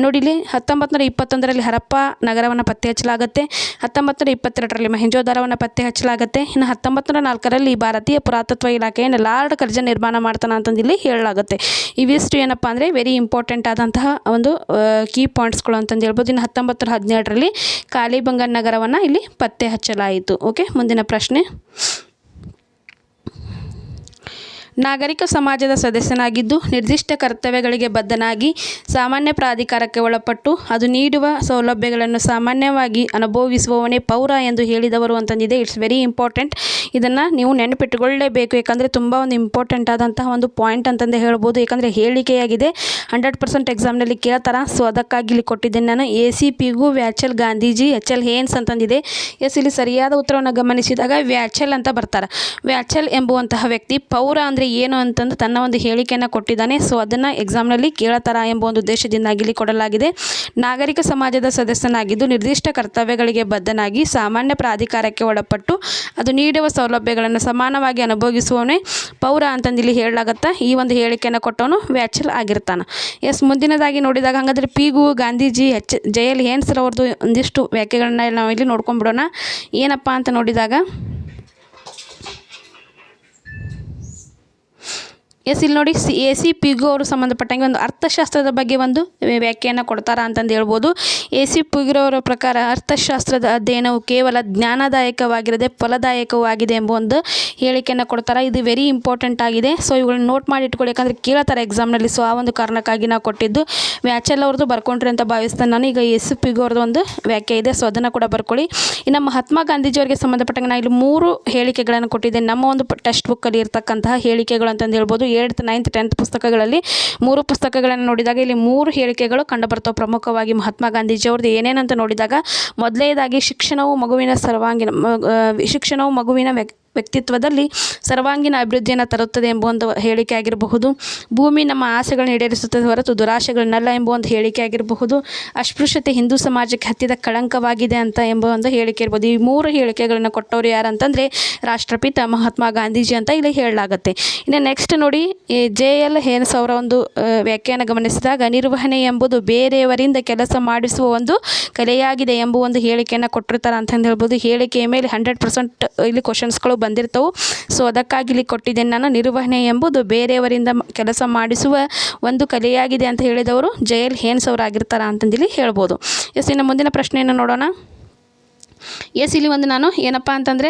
ನೋಡಿ ಇಲ್ಲಿ ಹತ್ತೊಂಬತ್ತು ನೂರ ಇಪ್ಪತ್ತೊಂದರಲ್ಲಿ ಹರಪ್ಪ ನಗರವನ್ನು ಪತ್ತೆ ಹಚ್ಚಲಾಗುತ್ತೆ. ಹತ್ತೊಂಬತ್ತು ನೂರ ಇಪ್ಪತ್ತೆರಡರಲ್ಲಿ ಮಹೇಂಜೋದಾರವನ್ನು ಪತ್ತೆ ಹಚ್ಚಲಾಗುತ್ತೆ. ಇನ್ನು ಹತ್ತೊಂಬತ್ತು ನೂರ ನಾಲ್ಕರಲ್ಲಿ ಭಾರತೀಯ ಪುರಾತತ್ವ ಇಲಾಖೆಯನ್ನು ಲಾರ್ಡ್ ಕರ್ಜನ್ ನಿರ್ಮಾಣ ಮಾಡ್ತಾನೆ ಅಂತಂದು ಇಲ್ಲಿ ಹೇಳಲಾಗುತ್ತೆ. ಇವಿಷ್ಟು ಏನಪ್ಪ ಅಂದರೆ ವೆರಿ ಇಂಪಾರ್ಟೆಂಟ್ ಆದಂತಹ ಒಂದು ಕೀ ಪಾಯಿಂಟ್ಸ್ಗಳು ಅಂತಂದು ಹೇಳ್ಬೋದು. ಇನ್ನು ಹತ್ತೊಂಬತ್ತು ನೂರ ಹದಿನೇಳರಲ್ಲಿ ಕಾಲಿಬಂಗನ್ ನಗರವನ್ನು ಇಲ್ಲಿ ಪತ್ತೆ ಹಚ್ಚಲಾಯಿತು. ಓಕೆ ಮುಂದಿನ ಪ್ರಶ್ನೆ. ನಾಗರಿಕ ಸಮಾಜದ ಸದಸ್ಯನಾಗಿದ್ದು ನಿರ್ದಿಷ್ಟ ಕರ್ತವ್ಯಗಳಿಗೆ ಬದ್ಧನಾಗಿ ಸಾಮಾನ್ಯ ಪ್ರಾಧಿಕಾರಕ್ಕೆ ಒಳಪಟ್ಟು ಅದು ನೀಡುವ ಸೌಲಭ್ಯಗಳನ್ನು ಸಾಮಾನ್ಯವಾಗಿ ಅನುಭವಿಸುವವನೇ ಪೌರ ಎಂದು ಹೇಳಿದವರು ಅಂತಂದಿದೆ. ಇಟ್ಸ್ ವೆರಿ ಇಂಪಾರ್ಟೆಂಟ್ ಇದನ್ನು ನೀವು ನೆನಪಿಟ್ಟುಕೊಳ್ಳಲೇಬೇಕು ಯಾಕಂದರೆ ತುಂಬ ಒಂದು ಇಂಪಾರ್ಟೆಂಟ್ ಆದಂತಹ ಒಂದು ಪಾಯಿಂಟ್ ಅಂತಂದೇ ಹೇಳ್ಬೋದು. ಯಾಕಂದರೆ ಹೇಳಿಕೆಯಾಗಿದೆ. ಹಂಡ್ರೆಡ್ ಪರ್ಸೆಂಟ್ ಎಕ್ಸಾಮ್ನಲ್ಲಿ ಕೇಳ್ತಾರ. ಸೊ ಅದಕ್ಕಾಗಿ ಇಲ್ಲಿ ಕೊಟ್ಟಿದ್ದೇನೆ ನಾನು. ಎ ಸಿ ಪಿಗೂ ವ್ಯಾಚಲ್ ಗಾಂಧೀಜಿ ಎಚ್ ಎಲ್ ಹೇನ್ಸ್ ಅಂತಂದಿದೆ. ಎಸ್ ಇಲ್ಲಿ ಸರಿಯಾದ ಉತ್ತರವನ್ನು ಗಮನಿಸಿದಾಗ ವ್ಯಾಚಲ್ ಅಂತ ಬರ್ತಾರೆ. ವ್ಯಾಚಲ್ ಎಂಬುವಂತಹ ವ್ಯಕ್ತಿ ಪೌರ ಅಂದರೆ ಏನು ಅಂತಂದು ತನ್ನ ಒಂದು ಹೇಳಿಕೆಯನ್ನು ಕೊಟ್ಟಿದ್ದಾನೆ. ಸೊ ಅದನ್ನು ಎಕ್ಸಾಮ್ನಲ್ಲಿ ಕೇಳತಾರ ಎಂಬ ಒಂದು ಉದ್ದೇಶದಿಂದಾಗಿ ಇಲ್ಲಿ ಕೊಡಲಾಗಿದೆ. ನಾಗರಿಕ ಸಮಾಜದ ಸದಸ್ಯನಾಗಿದ್ದು ನಿರ್ದಿಷ್ಟ ಕರ್ತವ್ಯಗಳಿಗೆ ಬದ್ಧನಾಗಿ ಸಾಮಾನ್ಯ ಪ್ರಾಧಿಕಾರಕ್ಕೆ ಒಳಪಟ್ಟು ಅದು ನೀಡುವ ಸೌಲಭ್ಯಗಳನ್ನು ಸಮಾನವಾಗಿ ಅನುಭವಿಸುವವನೇ ಪೌರ ಅಂತಂದು ಇಲ್ಲಿ ಹೇಳಲಾಗತ್ತಾ, ಈ ಒಂದು ಹೇಳಿಕೆಯನ್ನು ಕೊಟ್ಟವನು ವ್ಯಾಚಲ್ ಆಗಿರ್ತಾನೆ. ಎಸ್, ಮುಂದಿನದಾಗಿ ನೋಡಿದಾಗ ಹಾಗಾದ್ರೆ ಪಿಗು ಗಾಂಧೀಜಿ ಎಚ್ ಜಯಲ್ ಹೇನ್ಸರ್ ಅವ್ರದ್ದು ಒಂದಿಷ್ಟು ವ್ಯಾಖ್ಯೆಗಳನ್ನ ನಾವು ಇಲ್ಲಿ ನೋಡ್ಕೊಂಡ್ಬಿಡೋಣ ಏನಪ್ಪ ಅಂತ ನೋಡಿದಾಗ ಎಸ್, ಇಲ್ಲಿ ನೋಡಿ ಸಿ ಎ ಸಿ ಪಿಗು ಅವರು ಸಂಬಂಧಪಟ್ಟಂಗೆ ಒಂದು ಅರ್ಥಶಾಸ್ತ್ರದ ಬಗ್ಗೆ ಒಂದು ವ್ಯಾಖ್ಯೆಯನ್ನು ಕೊಡ್ತಾರೆ ಅಂತಂದು ಹೇಳ್ಬೋದು. ಎ ಸಿ ಪಿಗುರವರ ಪ್ರಕಾರ ಅರ್ಥಶಾಸ್ತ್ರದ ಅಧ್ಯಯನವು ಕೇವಲ ಜ್ಞಾನದಾಯಕವಾಗಿರದೆ ಫಲದಾಯಕವಾಗಿದೆ ಎಂಬ ಒಂದು ಹೇಳಿಕೆಯನ್ನು ಕೊಡ್ತಾರೆ. ಇದು ವೆರಿ ಇಂಪಾರ್ಟೆಂಟ್ ಆಗಿದೆ. ಸೊ ಇವುಗಳನ್ನ ನೋಟ್ ಮಾಡಿ ಇಟ್ಕೊಳ್ಳಿ. ಯಾಕಂದರೆ ಕೇಳ್ತಾರೆ ಎಕ್ಸಾಮ್ನಲ್ಲಿ ಸೊ ಆ ಒಂದು ಕಾರಣಕ್ಕಾಗಿ ನಾವು ಕೊಟ್ಟಿದ್ದು ವ್ಯಾಚಲ್ ಅವ್ರದ್ದು ಬರ್ಕೊಂಡ್ರಿ ಅಂತ ಭಾವಿಸ್ತೇನೆ ನಾನು. ಈಗ ಎಸ್ ಪಿಗು ಅವ್ರದ್ದು ಒಂದು ವ್ಯಾಖ್ಯೆ ಇದೆ. ಸೊ ಅದನ್ನು ಕೂಡ ಬರ್ಕೊಳ್ಳಿ. ಇನ್ನು ಮಹಾತ್ಮ ಗಾಂಧೀಜಿಯವರಿಗೆ ಸಂಬಂಧಪಟ್ಟಂಗೆ ನಾನು ಇಲ್ಲಿ ಮೂರು ಹೇಳಿಕೆಗಳನ್ನು ಕೊಟ್ಟಿದ್ದೇನೆ. ನಮ್ಮ ಒಂದು ಟೆಕ್ಸ್ಟ್ ಬುಕ್ಕಲ್ಲಿ ಇರ್ತಕ್ಕಂತಹ ಹೇಳಿಕೆಗಳು ಅಂತಂದು ಹೇಳ್ಬೋದು. ಏಳ್ತ್ ನೈನ್ತ್, ಟೆಂತ್ ಪುಸ್ತಕಗಳಲ್ಲಿ ಮೂರು ಪುಸ್ತಕಗಳನ್ನು ನೋಡಿದಾಗ ಇಲ್ಲಿ ಮೂರು ಹೇಳಿಕೆಗಳು ಕಂಡುಬರ್ತವೆ. ಪ್ರಮುಖವಾಗಿ ಮಹಾತ್ಮ ಗಾಂಧೀಜಿಯವ್ರದ್ದು ಏನೇನಂತ ನೋಡಿದಾಗ ಮೊದಲನೇದಾಗಿ ಶಿಕ್ಷಣವು ಮಗುವಿನ ಸರ್ವಾಂಗೀಣ ಶಿಕ್ಷಣವು ಮಗುವಿನ ವ್ಯಕ್ ವ್ಯಕ್ತಿತ್ವದಲ್ಲಿ ಸರ್ವಾಂಗೀಣ ಅಭಿವೃದ್ಧಿಯನ್ನು ತರುತ್ತದೆ ಎಂಬ ಒಂದು ಹೇಳಿಕೆ ಆಗಿರಬಹುದು. ಭೂಮಿ ನಮ್ಮ ಆಸೆಗಳನ್ನು ಈಡೇರಿಸುತ್ತದೆ ಹೊರತು ದುರಾಶೆಗಳನ್ನಲ್ಲ ಎಂಬ ಒಂದು ಹೇಳಿಕೆ ಆಗಿರಬಹುದು. ಅಸ್ಪೃಶ್ಯತೆ ಹಿಂದೂ ಸಮಾಜಕ್ಕೆ ಹತ್ತಿದ ಕಳಂಕವಾಗಿದೆ ಅಂತ ಎಂಬ ಒಂದು ಹೇಳಿಕೆ ಇರ್ಬೋದು ಈ ಮೂರು ಹೇಳಿಕೆಗಳನ್ನು ಕೊಟ್ಟವರು ಯಾರು ಅಂತಂದರೆ ರಾಷ್ಟ್ರಪಿತ ಮಹಾತ್ಮ ಗಾಂಧೀಜಿ ಅಂತ ಇಲ್ಲಿ ಹೇಳಲಾಗುತ್ತೆ. ಇನ್ನು ನೆಕ್ಸ್ಟ್ ನೋಡಿ ಜೆ ಎಲ್ ಹೇನ್ಸ್ ಅವರ ಒಂದು ವ್ಯಾಖ್ಯಾನ ಗಮನಿಸಿದಾಗ, ನಿರ್ವಹಣೆ ಎಂಬುದು ಬೇರೆಯವರಿಂದ ಕೆಲಸ ಮಾಡಿಸುವ ಒಂದು ಕಲೆಯಾಗಿದೆ ಎಂಬ ಒಂದು ಹೇಳಿಕೆಯನ್ನು ಕೊಟ್ಟಿರ್ತಾರೆ ಅಂತಂದು ಹೇಳ್ಬೋದು. ಹೇಳಿಕೆಯ ಮೇಲೆ ಹಂಡ್ರೆಡ್ ಪರ್ಸೆಂಟ್ ಇಲ್ಲಿ ಕ್ವಶನ್ಸ್ಗಳು ಬಂದಿರ್ತವೆ. ಸೊ ಅದಕ್ಕಾಗಿ ಇಲ್ಲಿ ಕೊಟ್ಟಿದ್ದೇನೆ ನಾನು ನಿರ್ವಹಣೆ ಎಂಬುದು ಬೇರೆಯವರಿಂದ ಕೆಲಸ ಮಾಡಿಸುವ ಒಂದು ಕಲೆಯಾಗಿದೆ ಅಂತ ಹೇಳಿದವರು. ಜಯಲ್ ಹೇನ್ಸ್ ಅವರಾಗಿರ್ತಾರ ಅಂತಂದಿಲ್ಲಿ ಹೇಳ್ಬೋದು. ಎಸ್, ಇನ್ನು ಮುಂದಿನ ಪ್ರಶ್ನೆಯನ್ನು ನೋಡೋಣ. ಎಸ್ ಇಲ್ಲಿ ಒಂದು ನಾನು ಏನಪ್ಪ ಅಂತಂದರೆ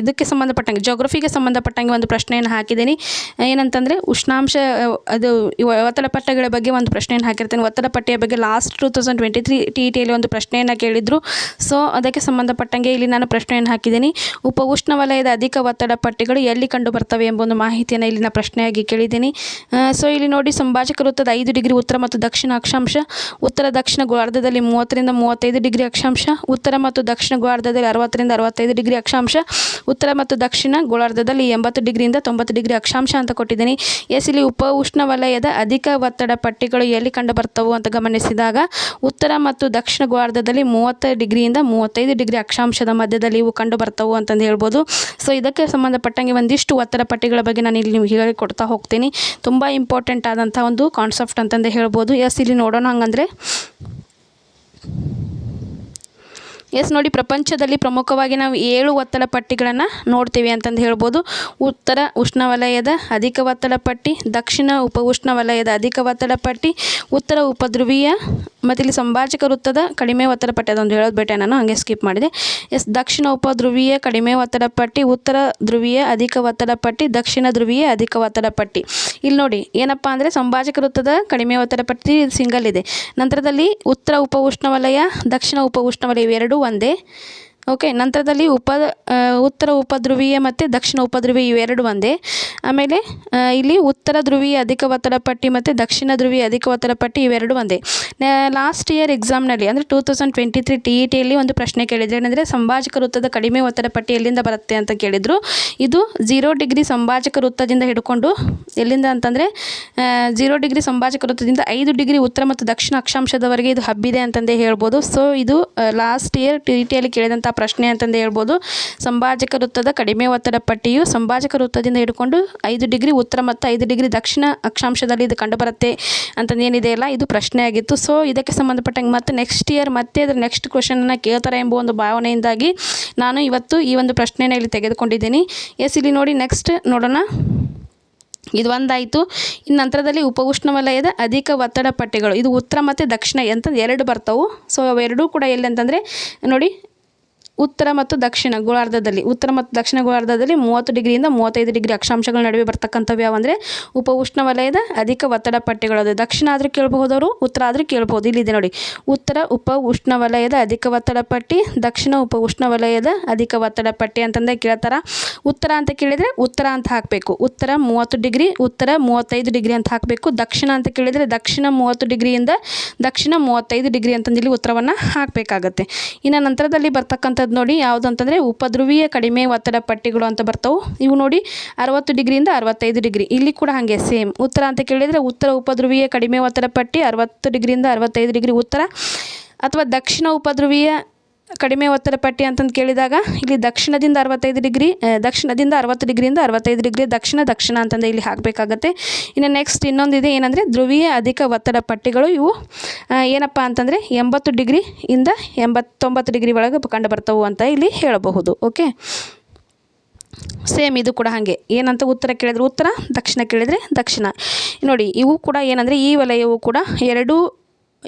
ಇದಕ್ಕೆ ಸಂಬಂಧಪಟ್ಟಂಗೆ ಜೋಗ್ರಫಿಗೆ ಸಂಬಂಧಪಟ್ಟಂಗೆ ಒಂದು ಪ್ರಶ್ನೆಯನ್ನು ಹಾಕಿದ್ದೀನಿ. ಏನಂತಂದರೆ, ಉಷ್ಣಾಂಶ ಅದು ಒತ್ತಡ ಪಟ್ಟಗಳ ಬಗ್ಗೆ ಒಂದು ಪ್ರಶ್ನೆಯನ್ನು ಹಾಕಿರ್ತೇನೆ. ಒತ್ತಡ ಪಟ್ಟಿಯ ಬಗ್ಗೆ last two thousand twenty three T ಟಿಯಲ್ಲಿ ಒಂದು ಪ್ರಶ್ನೆಯನ್ನು ಕೇಳಿದರು. ಸೊ ಅದಕ್ಕೆ ಸಂಬಂಧಪಟ್ಟಂಗೆ ಇಲ್ಲಿ ನಾನು ಪ್ರಶ್ನೆಯನ್ನು ಹಾಕಿದ್ದೀನಿ. ಉಪ ಉಷ್ಣವಲಯದ ಅಧಿಕ ಒತ್ತಡ ಪಟ್ಟಿಗಳು ಎಲ್ಲಿ ಕಂಡು ಬರ್ತವೆ ಎಂಬ ಒಂದು ಮಾಹಿತಿಯನ್ನು ಇಲ್ಲಿನ ಪ್ರಶ್ನೆಯಾಗಿ ಕೇಳಿದ್ದೀನಿ. ಸೊ ಇಲ್ಲಿ ನೋಡಿ, ಸಂಭಾಜಕ ವೃತ್ತದ ಐದು ಡಿಗ್ರಿ ಉತ್ತರ ಮತ್ತು ದಕ್ಷಿಣ ಅಕ್ಷಾಂಶ, ಉತ್ತರ ದಕ್ಷಿಣ ಗೋಳಾರ್ಧದಲ್ಲಿ ಮೂವತ್ತರಿಂದ ಮೂವತ್ತೈದು ಡಿಗ್ರಿ ಅಕ್ಷಾಂಶ, ಉತ್ತರ ಮತ್ತು ದಕ್ಷಿಣ ಗೋಳಾರ್ಧದಲ್ಲಿ ಅರವತ್ತರಿಂದ ಅರವತ್ತೈದು ಡಿಗ್ರಿ ಅಕ್ಷಾಂಶ, ಉತ್ತರ ಮತ್ತು ದಕ್ಷಿಣ ಗೋಳಾರ್ಧದಲ್ಲಿ ಎಂಬತ್ತು ಡಿಗ್ರಿಯಿಂದ ತೊಂಬತ್ತು ಡಿಗ್ರಿ ಅಕ್ಷಾಂಶ ಅಂತ ಕೊಟ್ಟಿದ್ದೀನಿ. ಎಸ್, ಇಲ್ಲಿ ಉಪ ಉಷ್ಣವಲಯದ ಅಧಿಕ ಒತ್ತಡ ಪಟ್ಟಿಗಳು ಎಲ್ಲಿ ಕಂಡು ಬರ್ತವು ಅಂತ ಗಮನಿಸಿದಾಗ, ಉತ್ತರ ಮತ್ತು ದಕ್ಷಿಣ ಗೋಳಾರ್ಧದಲ್ಲಿ ಮೂವತ್ತು ಡಿಗ್ರಿಯಿಂದ ಮೂವತ್ತೈದು ಡಿಗ್ರಿ ಅಕ್ಷಾಂಶದ ಮಧ್ಯದಲ್ಲಿ ಇವು ಕಂಡು ಬರ್ತವು ಅಂತಂದು ಹೇಳ್ಬೋದು. ಸೊ, ಇದಕ್ಕೆ ಸಂಬಂಧಪಟ್ಟಂಗೆ ಒಂದಿಷ್ಟು ಒತ್ತಡ ಪಟ್ಟಿಗಳ ಬಗ್ಗೆ ನಾನು ಇಲ್ಲಿ ನಿಮಗೆ ಹೇಳಿ ಕೊಡ್ತಾ ಹೋಗ್ತೀನಿ. ತುಂಬ ಇಂಪಾರ್ಟೆಂಟ್ ಆದಂಥ ಒಂದು ಕಾನ್ಸೆಪ್ಟ್ ಅಂತಂದು ಹೇಳ್ಬೋದು. ಎಸ್, ಇಲ್ಲಿ ನೋಡೋಣ ಹಂಗಂದರೆ. ಎಸ್, ನೋಡಿ, ಪ್ರಪಂಚದಲ್ಲಿ ಪ್ರಮುಖವಾಗಿ ನಾವು ಏಳು ಒತ್ತಡ ಪಟ್ಟಿಗಳನ್ನು ನೋಡ್ತೀವಿ ಅಂತಂದು ಹೇಳ್ಬೋದು. ಉತ್ತರ ಉಷ್ಣವಲಯದ ಅಧಿಕ ಒತ್ತಡ ಪಟ್ಟಿ, ದಕ್ಷಿಣ ಉಪ ಉಷ್ಣವಲಯದ ಅಧಿಕ ಒತ್ತಡ ಪಟ್ಟಿ, ಉತ್ತರ ಉಪಧ್ರುವೀಯ ಮತ್ತು ಇಲ್ಲಿ ಸಂಭಾಜಕ ವೃತ್ತದ ಕಡಿಮೆ ಒತ್ತಡ ಪಟ್ಟಿ ಅದೊಂದು ಹೇಳೋದು ಬೇಟೆ ನಾನು, ಹಂಗೆ ಸ್ಕಿಪ್ ಮಾಡಿದೆ. ಎಸ್, ದಕ್ಷಿಣ ಉಪಧ್ರುವೀಯ ಕಡಿಮೆ ಒತ್ತಡ ಪಟ್ಟಿ, ಉತ್ತರ ಧ್ರುವೀಯ ಅಧಿಕ ಒತ್ತಡ ಪಟ್ಟಿ, ದಕ್ಷಿಣ ಧ್ರುವೀಯ ಅಧಿಕ ಒತ್ತಡ ಪಟ್ಟಿ. ಇಲ್ಲಿ ನೋಡಿ, ಏನಪ್ಪ ಅಂದರೆ ಸಂಭಾಜಕ ವೃತ್ತದ ಕಡಿಮೆ ಒತ್ತಡ ಪಟ್ಟಿ ಸಿಂಗಲ್ ಇದೆ. ನಂತರದಲ್ಲಿ ಉತ್ತರ ಉಪ ಉಷ್ಣವಲಯ, ದಕ್ಷಿಣ ಉಪ ಉಷ್ಣವಲಯ ಇವೆರಡೂ ಒಂದೇ ಓಕೆ ನಂತರದಲ್ಲಿ ಉಪ ಉತ್ತರ ಉಪಧ್ರುವೀಯ ಮತ್ತು ದಕ್ಷಿಣ ಉಪಧ್ರುವೀಯ ಇವೆರಡು ಒಂದೇ. ಆಮೇಲೆ ಇಲ್ಲಿ ಉತ್ತರ ಧ್ರುವೀಯ ಅಧಿಕ ಒತ್ತಡ ಪಟ್ಟಿ ಮತ್ತು ದಕ್ಷಿಣ ಧ್ರುವೀಯ ಅಧಿಕ ಒತ್ತಡ ಪಟ್ಟಿ ಇವೆರಡು ಒಂದೇ. ಲಾಸ್ಟ್ ಇಯರ್ ಎಕ್ಸಾಮ್ನಲ್ಲಿ ಅಂದರೆ two thousand twenty three T E ಟಿಯಲ್ಲಿ ಒಂದು ಪ್ರಶ್ನೆ ಕೇಳಿದ್ರು. ಏನಂದರೆ, ಸಂಭಾಜಕ ವೃತ್ತದ ಕಡಿಮೆ ಒತ್ತಡ ಪಟ್ಟಿ ಎಲ್ಲಿಂದ ಬರುತ್ತೆ ಅಂತ ಕೇಳಿದರು. ಇದು ಝೀರೋ ಡಿಗ್ರಿ ಸಂಭಾಜಕ ವೃತ್ತದಿಂದ ಹಿಡ್ಕೊಂಡು, ಎಲ್ಲಿಂದ ಅಂತಂದರೆ ಝೀರೋ ಡಿಗ್ರಿ ಸಂಭಾಜಕ ವೃತ್ತದಿಂದ ಐದು ಡಿಗ್ರಿ ಉತ್ತರ ಮತ್ತು ದಕ್ಷಿಣ ಅಕ್ಷಾಂಶದವರೆಗೆ ಇದು ಹಬ್ಬಿದೆ ಅಂತಂದೇ ಹೇಳ್ಬೋದು. ಸೊ ಇದು ಲಾಸ್ಟ್ ಇಯರ್ ಟಿ ಇ ಟಿಯಲ್ಲಿ ಕೇಳಿದಂಥ ಪ್ರಶ್ನೆ ಅಂತಂದು ಹೇಳ್ಬೋದು. ಸಂಭಾಜಕ ವೃತ್ತದ ಕಡಿಮೆ ಒತ್ತಡ ಪಟ್ಟಿಯು ಸಂಭಾಜಕ ವೃತ್ತದಿಂದ ಹಿಡ್ಕೊಂಡು ಐದು ಡಿಗ್ರಿ ಉತ್ತರ ಮತ್ತು ಐದು ಡಿಗ್ರಿ ದಕ್ಷಿಣ ಅಕ್ಷಾಂಶದಲ್ಲಿ ಇದು ಕಂಡುಬರುತ್ತೆ ಅಂತಂದು ಏನಿದೆ ಅಲ್ಲ, ಇದು ಪ್ರಶ್ನೆ ಆಗಿತ್ತು. ಸೊ ಇದಕ್ಕೆ ಸಂಬಂಧಪಟ್ಟಂಗೆ ಮತ್ತೆ ನೆಕ್ಸ್ಟ್ ಇಯರ್ ಮತ್ತೆ ಅದರ ನೆಕ್ಸ್ಟ್ ಕ್ವಶನನ್ನು ಕೇಳ್ತಾರೆ ಎಂಬ ಒಂದು ಭಾವನೆಯಿಂದಾಗಿ ನಾನು ಇವತ್ತು ಈ ಒಂದು ಪ್ರಶ್ನೆಯನ್ನು ಇಲ್ಲಿ ತೆಗೆದುಕೊಂಡಿದ್ದೀನಿ. ಎಸ್ ಇಲ್ಲಿ ನೋಡಿ ನೆಕ್ಸ್ಟ್ ನೋಡೋಣ. ಇದು ಒಂದಾಯಿತು. ಇನ್ನು ನಂತರದಲ್ಲಿ ಉಪ ಉಷ್ಣವಲಯದ ಅಧಿಕ ಒತ್ತಡ ಪಟ್ಟಿಗಳು, ಇದು ಉತ್ತರ ಮತ್ತು ದಕ್ಷಿಣ ಅಂತ ಎರಡು ಬರ್ತವೆ. ಸೊ ಅವೆರಡೂ ಕೂಡ ಎಲ್ಲಿ ಅಂತಂದರೆ ನೋಡಿ ಉತ್ತರ ಮತ್ತು ದಕ್ಷಿಣ ಗೋಳಾರ್ಧದಲ್ಲಿ, ಉತ್ತರ ಮತ್ತು ದಕ್ಷಿಣ ಗೋಳಾರ್ಧದಲ್ಲಿ ಮೂವತ್ತು ಡಿಗ್ರಿಯಿಂದ ಮೂವತ್ತೈದು ಡಿಗ್ರಿ ಅಕ್ಷಾಂಶಗಳ ನಡುವೆ ಬರ್ತಕ್ಕಂಥವು ಯಾವಂದರೆ ಉಪ ಉಷ್ಣವಲಯದ ಅಧಿಕ ಒತ್ತಡ ಪಟ್ಟಿಗಳು. ಅದು ದಕ್ಷಿಣ ಆದರೂ ಕೇಳಬಹುದವರು, ಉತ್ತರ ಆದರೂ ಕೇಳ್ಬೋದು ಇಲ್ಲಿದೆ ನೋಡಿ, ಉತ್ತರ ಉಪ ಉಷ್ಣವಲಯದ ಅಧಿಕ ಒತ್ತಡ ಪಟ್ಟಿ, ದಕ್ಷಿಣ ಉಪ ಉಷ್ಣವಲಯದ ಅಧಿಕ ಒತ್ತಡ ಪಟ್ಟಿ ಅಂತಂದೇ ಕೇಳ್ತಾರ. ಉತ್ತರ ಅಂತ ಕೇಳಿದರೆ ಉತ್ತರ ಅಂತ ಹಾಕಬೇಕು. ಉತ್ತರ ಮೂವತ್ತು ಡಿಗ್ರಿ, ಉತ್ತರ ಮೂವತ್ತೈದು ಡಿಗ್ರಿ ಅಂತ ಹಾಕಬೇಕು. ದಕ್ಷಿಣ ಅಂತ ಕೇಳಿದರೆ ದಕ್ಷಿಣ ಮೂವತ್ತು ಡಿಗ್ರಿಯಿಂದ ದಕ್ಷಿಣ ಮೂವತ್ತೈದು ಡಿಗ್ರಿ ಅಂತಂದಿಲ್ಲಿ ಉತ್ತರವನ್ನು ಹಾಕಬೇಕಾಗತ್ತೆ. ಇನ್ನು ನಂತರದಲ್ಲಿ ನೋಡಿ ಯಾವುದು ಅಂತಂದರೆ ಉಪದ್ರುವೀಯ ಕಡಿಮೆ ಒತ್ತಡ ಪಟ್ಟಿಗಳು ಅಂತ ಬರ್ತವೆ. ಇವು ನೋಡಿ ಅರವತ್ತು ಡಿಗ್ರಿಯಿಂದ ಅರವತ್ತೈದು ಡಿಗ್ರಿ. ಇಲ್ಲಿ ಕೂಡ ಹಾಗೆ ಸೇಮ್. ಉತ್ತರ ಅಂತ ಕೇಳಿದರೆ ಉತ್ತರ ಉಪದ್ರುವೀಯ ಕಡಿಮೆ ಒತ್ತಡ ಪಟ್ಟಿ ಅರವತ್ತು ಡಿಗ್ರಿಯಿಂದ ಅರವತ್ತೈದು ಡಿಗ್ರಿ ಉತ್ತರ. ಅಥವಾ ದಕ್ಷಿಣ ಉಪಧ್ರುವೀಯ ಕಡಿಮೆ ಒತ್ತಡ ಪಟ್ಟಿ ಅಂತಂದು ಕೇಳಿದಾಗ, ಇಲ್ಲಿ ದಕ್ಷಿಣದಿಂದ ಅರವತ್ತೈದು ಡಿಗ್ರಿ ದಕ್ಷಿಣದಿಂದ ಅರವತ್ತು ಡಿಗ್ರಿಯಿಂದ ಅರವತ್ತೈದು ಡಿಗ್ರಿ ದಕ್ಷಿಣ ದಕ್ಷಿಣ ಅಂತಂದು ಇಲ್ಲಿ ಹಾಕಬೇಕಾಗತ್ತೆ. ಇನ್ನು ನೆಕ್ಸ್ಟ್ ಇನ್ನೊಂದಿದೆ ಏನಂದರೆ, ಧ್ರುವೀಯ ಅಧಿಕ ಒತ್ತಡ ಪಟ್ಟಿಗಳು ಇವು. ಏನಪ್ಪ ಅಂತಂದರೆ, ಎಂಬತ್ತು ಡಿಗ್ರಿ ಇಂದ ಎಂಬತ್ತೊಂಬತ್ತು ಡಿಗ್ರಿ ಒಳಗೆ ಕಂಡು ಬರ್ತವು ಅಂತ ಇಲ್ಲಿ ಹೇಳಬಹುದು, ಓಕೆ? ಸೇಮ್ ಇದು ಕೂಡ ಹಾಗೆ. ಏನಂತ ಉತ್ತರ ಕೇಳಿದ್ರೆ ಉತ್ತರ, ದಕ್ಷಿಣ ಕೇಳಿದರೆ ದಕ್ಷಿಣ. ನೋಡಿ, ಇವು ಕೂಡ ಏನಂದರೆ, ಈ ವಲಯವು ಕೂಡ ಎರಡೂ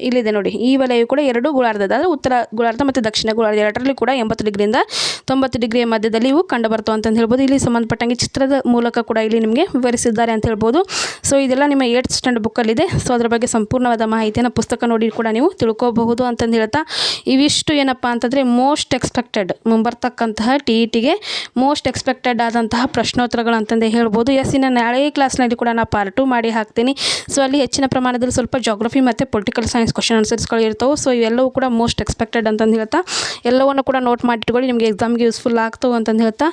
ಇಲ್ಲಿದೆ ನೋಡಿ. ಈ ವಲಯವು ಕೂಡ ಎರಡು ಗೋಳಾರ್ಧದ, ಅಂದರೆ ಉತ್ತರ ಗೋಳಾರ್ಧ ಮತ್ತು ದಕ್ಷಿಣ ಗೋಳಾರ್ಧ ಎರಡರಲ್ಲಿ ಕೂಡ ಎಂಬತ್ತು ಡಿಗ್ರಿಯಿಂದ ತೊಂಬತ್ತು ಡಿಗ್ರಿಯ ಮಧ್ಯದಲ್ಲಿ ಇವು ಕಂಡು ಬರ್ತವೆ ಅಂತಂದು ಹೇಳ್ಬೋದು. ಇಲ್ಲಿ ಸಂಬಂಧಪಟ್ಟಂಗೆ ಚಿತ್ರದ ಮೂಲಕ ಕೂಡ ಇಲ್ಲಿ ನಿಮಗೆ ವಿವರಿಸಿದ್ದಾರೆ ಅಂತ ಹೇಳ್ಬೋದು. ಸೊ ಇದೆಲ್ಲ ನಿಮ್ಮ ಏಟ್ ಸ್ಟ್ಯಾಂಡ್ ಬುಕ್ಕಲ್ಲಿದೆ ಸೊ ಅದರ ಬಗ್ಗೆ ಸಂಪೂರ್ಣವಾದ ಮಾಹಿತಿಯನ್ನು ಪುಸ್ತಕ ನೋಡಿ ಕೂಡ ನೀವು ತಿಳ್ಕೋಬಹುದು ಅಂತಂದು ಹೇಳ್ತಾ, ಇವಿಷ್ಟು ಏನಪ್ಪ ಅಂತಂದರೆ ಮೋಸ್ಟ್ ಎಕ್ಸ್ಪೆಕ್ಟೆಡ್ ಮುಂಬರ್ತಕ್ಕಂತಹ ಟಿ ಇ ಟಿಗೆ ಮೋಸ್ಟ್ ಎಕ್ಸ್ಪೆಕ್ಟೆಡ್ ಆದಂತಹ ಪ್ರಶ್ನೋತ್ತರಗಳು ಅಂತಂದೇ ಹೇಳ್ಬೋದು. ಎಸ್ ಇನ್ನು ನಾಳೆ ಕ್ಲಾಸ್ನಲ್ಲಿ ಕೂಡ ನಾನು ಪಾರ್ಟ್ ಟು ಮಾಡಿ ಹಾಕ್ತೀನಿ. ಸೊ ಅಲ್ಲಿ ಹೆಚ್ಚಿನ ಪ್ರಮಾಣದಲ್ಲಿ ಸ್ವಲ್ಪ ಜಾಗ್ರಫಿ ಮತ್ತು ಪೊಲಿಟಿಕಲ್ ಸೈನ್ಸ್ ಕ್ವಶನ್ ಆನ್ಸರ್ಸ್ಗಳು ಇರ್ತವೆ. ಸೊ ಇವೆಲ್ಲವೂ ಕೂಡ ಮೋಸ್ಟ್ ಎಕ್ಸ್ಪೆಕ್ಟೆಡ್ ಅಂತಂದು ಹೇಳ್ತಾ, ಎಲ್ಲವನ್ನು ಕೂಡ ನೋಟ್ ಮಾಡಿಟ್ಕೊಳ್ಳಿ, ನಿಮಗೆ ಎಕ್ಸಾಮ್ಗೆ ಯೂಸ್ಫುಲ್ ಆಗ್ತವೆ ಅಂತಂದು ಹೇಳ್ತಾ.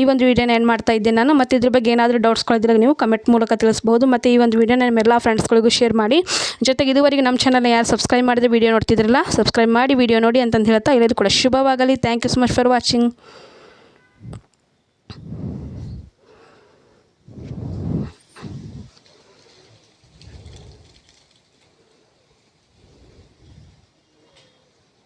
ಈ ಒಂದು ವೀಡಿಯೋನ ಏನು ಮಾಡ್ತಾ ಇದ್ದೆ ನಾನು. ಮತ್ತು ಇದ್ರ ಬಗ್ಗೆ ಏನಾದರೂ ಡೌಟ್ಸ್ಗಳಿದ್ರೆ ನೀವು ಕಮೆಂಟ್ ಮೂಲಕ ತಿಳಿಸ್ಬೋದು. ಮತ್ತು ಈ ಒಂದು ವೀಡಿಯೋನ ನಿಮ್ಮೆಲ್ಲ ಫ್ರೆಂಡ್ಸ್ಗಳಿಗೂ ಶೇರ್ ಮಾಡಿ. ಜೊತೆಗೆ ಇದುವರೆಗೆ ನಮ್ಮ ಚಾನಲ್ನ ಯಾರು ಸಬ್ಸ್ಕ್ರೈಬ್ ಮಾಡಿದ್ರೆ ವೀಡಿಯೋ ನೋಡ್ತಿದ್ರಲ್ಲ ಸಬ್ಸ್ಕ್ರೈಬ್ ಮಾಡಿ ವಿಡಿಯೋ ನೋಡಿ ಅಂತಂದು ಹೇಳ್ತಾ. ಎಲ್ಲರೂ ಕೂಡ ಶುಭವಾಗಲಿ. Thank you so much for watching